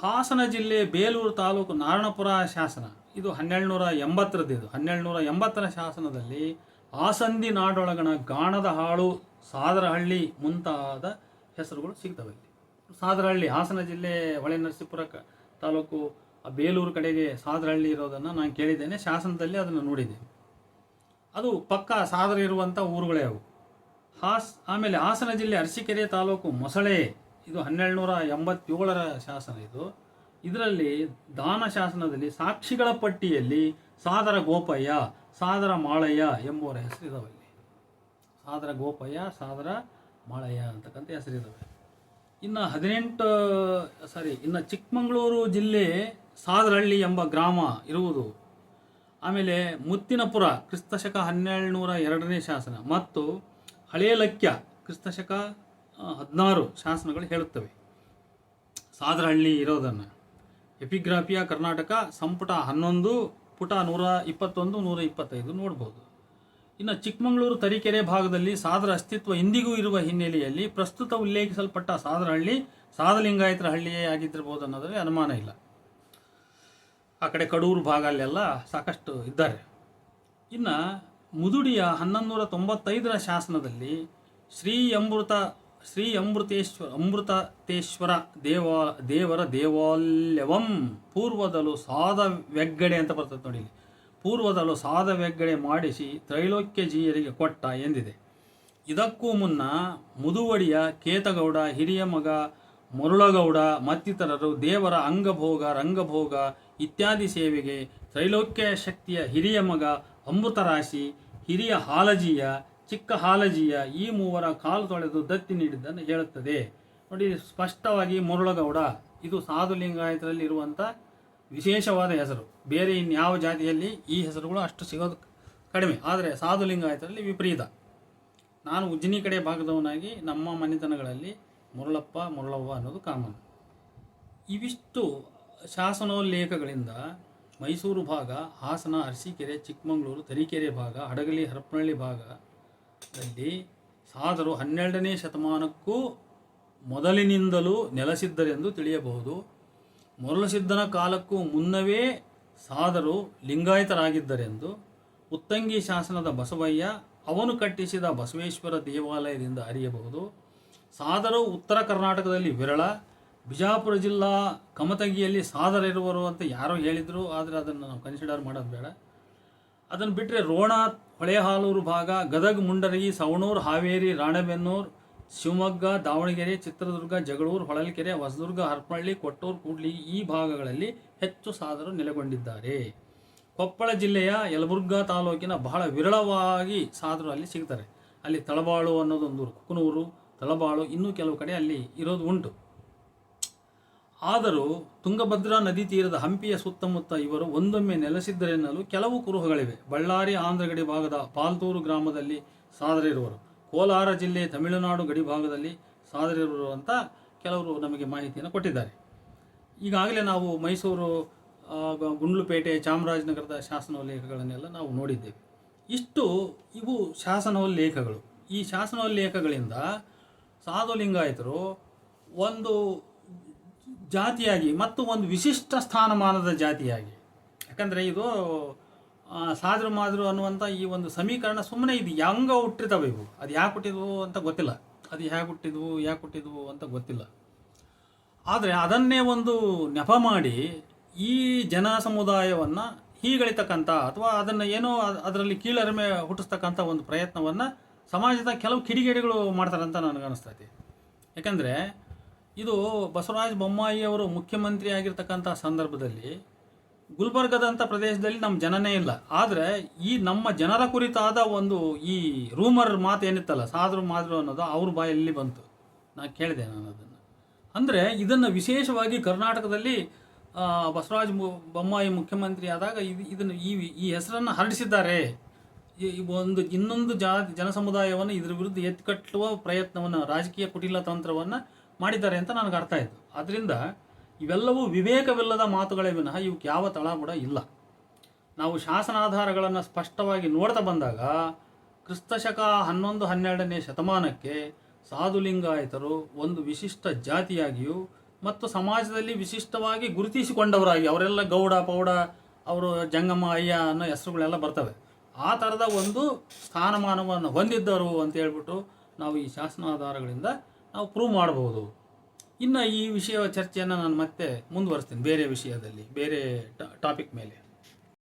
ಹಾಸನ ಜಿಲ್ಲೆ ಬೇಲೂರು ತಾಲೂಕು ನಾರಾಯಣಪುರ ಶಾಸನ, ಇದು ಹನ್ನೆರಡು ನೂರ ಎಂಬತ್ತರದ್ದು ಇದು ಹನ್ನೆರಡು ನೂರ ಎಂಬತ್ತರ ಶಾಸನದಲ್ಲಿ ಆಸಂದಿ ನಾಡೊಳಗಣ ಗಾಣದ ಹಾಳು ಸಾದರಹಳ್ಳಿ ಮುಂತಾದ ಹೆಸರುಗಳು ಸಿಗ್ತವೆ ಇಲ್ಲಿ. ಸಾದರಹಳ್ಳಿ, ಹಾಸನ ಜಿಲ್ಲೆ ಹೊಳೆ ನರಸೀಪುರ ತಾಲೂಕು ಬೇಲೂರು ಕಡೆಗೆ ಸಾದರಹಳ್ಳಿ ಇರೋದನ್ನು ನಾನು ಕೇಳಿದ್ದೇನೆ. ಶಾಸನದಲ್ಲಿ ಅದನ್ನು ನೋಡಿದ್ದೇನೆ. ಅದು ಪಕ್ಕ ಸಾದರ ಇರುವಂಥ ಊರುಗಳೇ ಅವು. ಹಾಸ್, ಆಮೇಲೆ ಹಾಸನ ಜಿಲ್ಲೆ ಅರಸೀಕೆರೆ ತಾಲೂಕು ಮೊಸಳೆ, ಇದು ಹನ್ನೆರಡು ನೂರ ಎಂಬತ್ತೇಳರ ಶಾಸನ ಇದು. ಇದರಲ್ಲಿ ದಾನ ಶಾಸನದಲ್ಲಿ ಸಾಕ್ಷಿಗಳ ಪಟ್ಟಿಯಲ್ಲಿ ಸಾದರ ಗೋಪಯ್ಯ, ಸಾದರ ಮಾಳಯ್ಯ ಎಂಬುವರ ಹೆಸರಿದಾವೆ ಸಾದರ ಗೋಪಯ್ಯ ಸಾದರ ಮಾಳಯ್ಯ ಅಂತಕ್ಕಂಥ ಹೆಸರಿದ್ದಾವೆ ಇನ್ನು ಹದಿನೆಂಟು ಸಾರಿ ಇನ್ನು ಚಿಕ್ಕಮಗಳೂರು ಜಿಲ್ಲೆ ಸಾದರಹಳ್ಳಿ ಎಂಬ ಗ್ರಾಮ ಇರುವುದು. ಆಮೇಲೆ ಮುತ್ತಿನಪುರ ಕ್ರಿಸ್ತಶಕ ಹನ್ನೆರಡು ನೂರ ಎರಡನೇ ಶಾಸನ ಮತ್ತು ಹಳೇಲಕ್ಯ ಕ್ರಿಸ್ತಶಕ ಆ, ಹದಿನಾರು ಶಾಸನಗಳು ಹೇಳುತ್ತವೆ. ಸಾದರಹಳ್ಳಿ ಇರೋದನ್ನು. ಎಪಿಗ್ರಾಫಿಯಾ ಕರ್ನಾಟಕ ಸಂಪುಟ ಹನ್ನೊಂದು ಪುಟ ನೂರ ಇಪ್ಪತ್ತೊಂದು ನೂರ ಇಪ್ಪತ್ತೈದು ನೋಡ್ಬೋದು. ಇನ್ನು ಚಿಕ್ಕಮಗಳೂರು ತರೀಕೆರೆ ಭಾಗದಲ್ಲಿ ಸಾದರ ಅಸ್ತಿತ್ವ ಇಂದಿಗೂ ಇರುವ ಹಿನ್ನೆಲೆಯಲ್ಲಿ ಪ್ರಸ್ತುತ ಉಲ್ಲೇಖಿಸಲ್ಪಟ್ಟ ಸಾದರಹಳ್ಳಿ, ಸಾದಲಿಂಗಾಯತರ ಹಳ್ಳಿಯೇ ಆಗಿದ್ದಿರ್ಬೋದು ಅನ್ನೋದ್ರಲ್ಲಿ ಅನುಮಾನ ಇಲ್ಲ. ಆ ಕಡೆ ಕಡೂರು ಭಾಗ ಅಲ್ಲೆಲ್ಲ ಸಾಕಷ್ಟು ಇದ್ದಾರೆ. ಇನ್ನು ಮುದುಡಿಯ ಹನ್ನೊಂದು ನೂರ ತೊಂಬತ್ತೈದರ ಶಾಸನದಲ್ಲಿ ಶ್ರೀ ಅಮೃತ ಶ್ರೀ ಅಮೃತೇಶ್ವರ ಅಮೃತತೇಶ್ವರ ದೇವ, ದೇವರ ದೇವಾಲಯವಂ ಪೂರ್ವದಲು ಸಾದ ವ್ಯಗ್ಗಡೆ ಅಂತ ಬರ್ತದೆ ನೋಡಿ ಇಲ್ಲಿ ಸಾಧವೆಗ್ಗಡೆ ಮಾಡಿಸಿ ತ್ರೈಲೋಕ್ಯಜೀಯರಿಗೆ ಕೊಟ್ಟ ಎಂದಿದೆ. ಇದಕ್ಕೂ ಮುನ್ನ ಮುದುವಡಿಯ ಕೇತಗೌಡ, ಹಿರಿಯ ಮಗ ಮರುಳಗೌಡ, ಮತ್ತಿತರರು ದೇವರ ಅಂಗಭೋಗ, ರಂಗಭೋಗ ಇತ್ಯಾದಿ ಸೇವೆಗೆ ತ್ರೈಲೋಕ್ಯ ಶಕ್ತಿಯ ಹಿರಿಯ ಮಗ ಅಮೃತರಾಶಿ, ಹಿರಿಯ ಹಾಲಜಿಯ, ಚಿಕ್ಕ ಹಾಲಜಿಯ ಈ ಮೂವರ ಕಾಲು ತೊಳೆದು ದತ್ತಿ ನೀಡಿದ್ದನ್ನು ಹೇಳುತ್ತದೆ. ನೋಡಿ, ಸ್ಪಷ್ಟವಾಗಿ ಮರುಳಗೌಡ, ಇದು ಸಾಧು ಲಿಂಗಾಯತರಲ್ಲಿ ಇರುವಂಥ ವಿಶೇಷವಾದ ಹೆಸರು. ಬೇರೆ ಇನ್ಯಾವ ಜಾತಿಯಲ್ಲಿ ಈ ಹೆಸರುಗಳು ಅಷ್ಟು ಸಿಗೋದು ಕಡಿಮೆ. ಆದರೆ ಸಾಧು ಲಿಂಗಾಯತರಲ್ಲಿ ವಿಪರೀತ. ನಾನು ಉಜ್ಜಿನಿ ಕಡೆ ಭಾಗದವನಾಗಿ ನಮ್ಮ ಮನೆತನಗಳಲ್ಲಿ ಮುರುಳಪ್ಪ, ಮುರಳವ್ವ ಅನ್ನೋದು ಕಾಮನ್. ಇವಿಷ್ಟು ಶಾಸನೋಲ್ಲೇಖಗಳಿಂದ ಮೈಸೂರು ಭಾಗ, ಹಾಸನ, ಅರಸೀಕೆರೆ, ಚಿಕ್ಕಮಗಳೂರು, ತರೀಕೆರೆ ಭಾಗ, ಹಡಗಲಿ, ಹರಪನಹಳ್ಳಿ ಭಾಗದಲ್ಲಿ ಸಾಧರು ಹನ್ನೆರಡನೇ ಶತಮಾನಕ್ಕೂ ಮೊದಲಿನಿಂದಲೂ ನೆಲೆಸಿದ್ದರೆಂದು ತಿಳಿಯಬಹುದು. ಮೊರಲಸಿದ್ದನ ಕಾಲಕ್ಕೂ ಮುನ್ನವೇ ಸಾದರು ಲಿಂಗಾಯತರಾಗಿದ್ದರೆಂದು ಉತ್ತಂಗಿ ಶಾಸನದ ಬಸವಯ್ಯ ಅವನು ಕಟ್ಟಿಸಿದ ಬಸವೇಶ್ವರ ದೇವಾಲಯದಿಂದ ಅರಿಯಬಹುದು. ಸಾದರು ಉತ್ತರ ಕರ್ನಾಟಕದಲ್ಲಿ ವಿರಳ, ಬಿಜಾಪುರ ಜಿಲ್ಲಾ ಕಮತಗಿಯಲ್ಲಿ ಸಾದರ ಇರುವರು ಅಂತ ಯಾರೋ ಹೇಳಿದರು, ಆದರೆ ಅದನ್ನು ನಾವು ಕನ್ಸಿಡರ್ ಮಾಡೋದು ಬೇಡ. ಅದನ್ನು ಬಿಟ್ಟರೆ ರೋಣ, ಹೊಳೆಹಾಲೂರು ಭಾಗ, ಗದಗ ಮುಂಡರಗಿ ಸವಣೂರು, ಹಾವೇರಿ, ರಾಣೆಬೆನ್ನೂರು ಶಿವಮೊಗ್ಗ, ದಾವಣಗೆರೆ, ಚಿತ್ರದುರ್ಗ, ಜಗಳೂರು, ಹೊಳಲ್ಕೆರೆ, ಹೊಸದುರ್ಗ, ಹರಪನಹಳ್ಳಿ, ಕೊಟ್ಟೂರು, ಕೂಡ್ಲಿ ಈ ಭಾಗಗಳಲ್ಲಿ ಹೆಚ್ಚು ಸಾದರು ನೆಲೆಗೊಂಡಿದ್ದಾರೆ. ಕೊಪ್ಪಳ ಜಿಲ್ಲೆಯ ಯಲಬುರ್ಗಾ ತಾಲೂಕಿನ ಬಹಳ ವಿರಳವಾಗಿ ಸಾದರು ಅಲ್ಲಿ ಸಿಗ್ತಾರೆ. ಅಲ್ಲಿ ತಳಬಾಳು ಅನ್ನೋದೊಂದು ಕುಕನೂರು, ತಳಬಾಳು ಇನ್ನೂ ಕೆಲವು ಕಡೆ ಅಲ್ಲಿ ಇರೋದು ಉಂಟು. ಆದರೂ ತುಂಗಭದ್ರಾ ನದಿ ತೀರದ ಹಂಪಿಯ ಸುತ್ತಮುತ್ತ ಇವರು ಒಂದೊಮ್ಮೆ ನೆಲೆಸಿದ್ದರೆನ್ನಲು ಕೆಲವು ಕುರುಹುಗಳಿವೆ. ಬಳ್ಳಾರಿ, ಆಂಧ್ರಗಡಿ ಭಾಗದ ಪಾಲ್ತೂರು ಗ್ರಾಮದಲ್ಲಿ ಸಾದರಿರುವರು ಕೋಲಾರ ಜಿಲ್ಲೆ ತಮಿಳುನಾಡು ಗಡಿ ಭಾಗದಲ್ಲಿ ಸಾದರಿರುವರು ಅಂತ ಕೆಲವರು ನಮಗೆ ಮಾಹಿತಿಯನ್ನು ಕೊಟ್ಟಿದ್ದಾರೆ. ಈಗಾಗಲೇ ನಾವು ಮೈಸೂರು ಗುಂಡ್ಲುಪೇಟೆ, ಚಾಮರಾಜನಗರದ ಶಾಸನೋಲ್ಲೇಖಗಳನ್ನೆಲ್ಲ ನಾವು ನೋಡಿದ್ದೇವೆ. ಇಷ್ಟು ಇವು ಶಾಸನೋಲ್ಲೇಖಗಳು. ಈ ಶಾಸನೋಲ್ಲೇಖಗಳಿಂದ ಸಾಧು ಲಿಂಗಾಯತರು ಒಂದು ಜಾತಿಯಾಗಿ ಮತ್ತು ಒಂದು ವಿಶಿಷ್ಟ ಸ್ಥಾನಮಾನದ ಜಾತಿಯಾಗಿ, ಯಾಕಂದರೆ ಇದು ಸಾದ್ರು ಮಾದ್ರು ಅನ್ನುವಂಥ ಈ ಒಂದು ಸಮೀಕರಣ ಸುಮ್ಮನೆ ಇದು ಹೆಂಗ ಹುಟ್ಟಿರ್ತವೆ ಇವು? ಅದು ಯಾಕೆ ಹುಟ್ಟಿದ್ವು ಅಂತ ಗೊತ್ತಿಲ್ಲ. ಅದು ಹೇಗೆ ಹುಟ್ಟಿದ್ವು, ಯಾಕೆ ಹುಟ್ಟಿದ್ವು ಅಂತ ಗೊತ್ತಿಲ್ಲ. ಆದರೆ ಅದನ್ನೇ ಒಂದು ನೆಪ ಮಾಡಿ ಈ ಜನ ಸಮುದಾಯವನ್ನು ಹೀಗಳಿತಕ್ಕಂಥ ಅಥವಾ ಅದನ್ನು ಏನೋ ಅದ್- ಅದರಲ್ಲಿ ಕೀಳರಿಮೆ ಹುಟ್ಟಿಸ್ತಕ್ಕಂಥ ಒಂದು ಪ್ರಯತ್ನವನ್ನು ಸಮಾಜದ ಕೆಲವು ಕಿಡಿಗೇಡಿಗಳು ಮಾಡ್ತಾರಂತ ನನಗೆ ಅನಿಸ್ತೈತಿ ಯಾಕಂದರೆ ಇದು ಬಸವರಾಜ ಬೊಮ್ಮಾಯಿ ಅವರು ಮುಖ್ಯಮಂತ್ರಿ ಆಗಿರ್ತಕ್ಕಂಥ ಸಂದರ್ಭದಲ್ಲಿ ಗುಲ್ಬರ್ಗದಂಥ ಪ್ರದೇಶದಲ್ಲಿ ನಮ್ಮ ಜನನೇ ಇಲ್ಲ. ಆದರೆ ಈ ನಮ್ಮ ಜನರ ಕುರಿತಾದ ಒಂದು ಈ ರೂಮರ್ ಮಾತು ಏನಿತ್ತಲ್ಲ, ಸಾದ್ರು ಮಾದ್ರು ಅನ್ನೋದು ಅವ್ರ ಬಾಯಲ್ಲಿ ಬಂತು. ನಾನು ಕೇಳಿದೆ ನಾನು ಅದನ್ನು. ಅಂದರೆ ಇದನ್ನು ವಿಶೇಷವಾಗಿ ಕರ್ನಾಟಕದಲ್ಲಿ ಬಸವರಾಜ್ ಬೊಮ್ಮಾಯಿ ಮುಖ್ಯಮಂತ್ರಿ ಆದಾಗ ಇದು, ಇದನ್ನು ಈ ಈ ಹೆಸರನ್ನು ಹರಡಿಸಿದ್ದಾರೆ. ಒಂದು, ಇನ್ನೊಂದು ಜನ ಜನಸಮುದಾಯವನ್ನು ಇದರ ವಿರುದ್ಧ ಎತ್ತಿಕಟ್ಟುವ ಪ್ರಯತ್ನವನ್ನು, ರಾಜಕೀಯ ಕುಟಿಲ ತಂತ್ರವನ್ನು ಮಾಡಿದ್ದಾರೆ ಅಂತ ನನಗೆ ಅರ್ಥ ಆಯಿತು. ಅದರಿಂದ ಇವೆಲ್ಲವೂ ವಿವೇಕವಿಲ್ಲದ ಮಾತುಗಳೇ ವಿನಃ ಇವಕ್ಕೆ ಯಾವ ತಳಬುಡ ಇಲ್ಲ. ನಾವು ಶಾಸನಾಧಾರಗಳನ್ನು ಸ್ಪಷ್ಟವಾಗಿ ನೋಡ್ತಾ ಬಂದಾಗ ಕ್ರಿಸ್ತಶಕ ಹನ್ನೊಂದು ಹನ್ನೆರಡನೇ ಶತಮಾನಕ್ಕೆ ಸಾಧುಲಿಂಗಾಯತರು ಒಂದು ವಿಶಿಷ್ಟ ಜಾತಿಯಾಗಿಯೂ ಮತ್ತು ಸಮಾಜದಲ್ಲಿ ವಿಶಿಷ್ಟವಾಗಿ ಗುರುತಿಸಿಕೊಂಡವರಾಗಿ ಅವರೆಲ್ಲ ಗೌಡ, ಪೌಡ, ಅವರು ಜಂಗಮ್ಮ, ಅಯ್ಯ ಅನ್ನೋ ಹೆಸರುಗಳೆಲ್ಲ ಬರ್ತವೆ. ಆ ಥರದ ಒಂದು ಸ್ಥಾನಮಾನವನ್ನು ಹೊಂದಿದ್ದರು ಅಂತ ಹೇಳ್ಬಿಟ್ಟು ನಾವು ಈ ಶಾಸನಾಧಾರಗಳಿಂದ ನಾವು ಪ್ರೂವ್ ಮಾಡಬಹುದು ಇನ್ನು ಈ ವಿಷಯ ಚರ್ಚೆಯನ್ನು ನಾನು ಮತ್ತೆ ಮುಂದುವರಿಸ್ತೀನಿ ಬೇರೆ ವಿಷಯದಲ್ಲಿ ಬೇರೆ ಟಾಪಿಕ್ ಮೇಲೆ.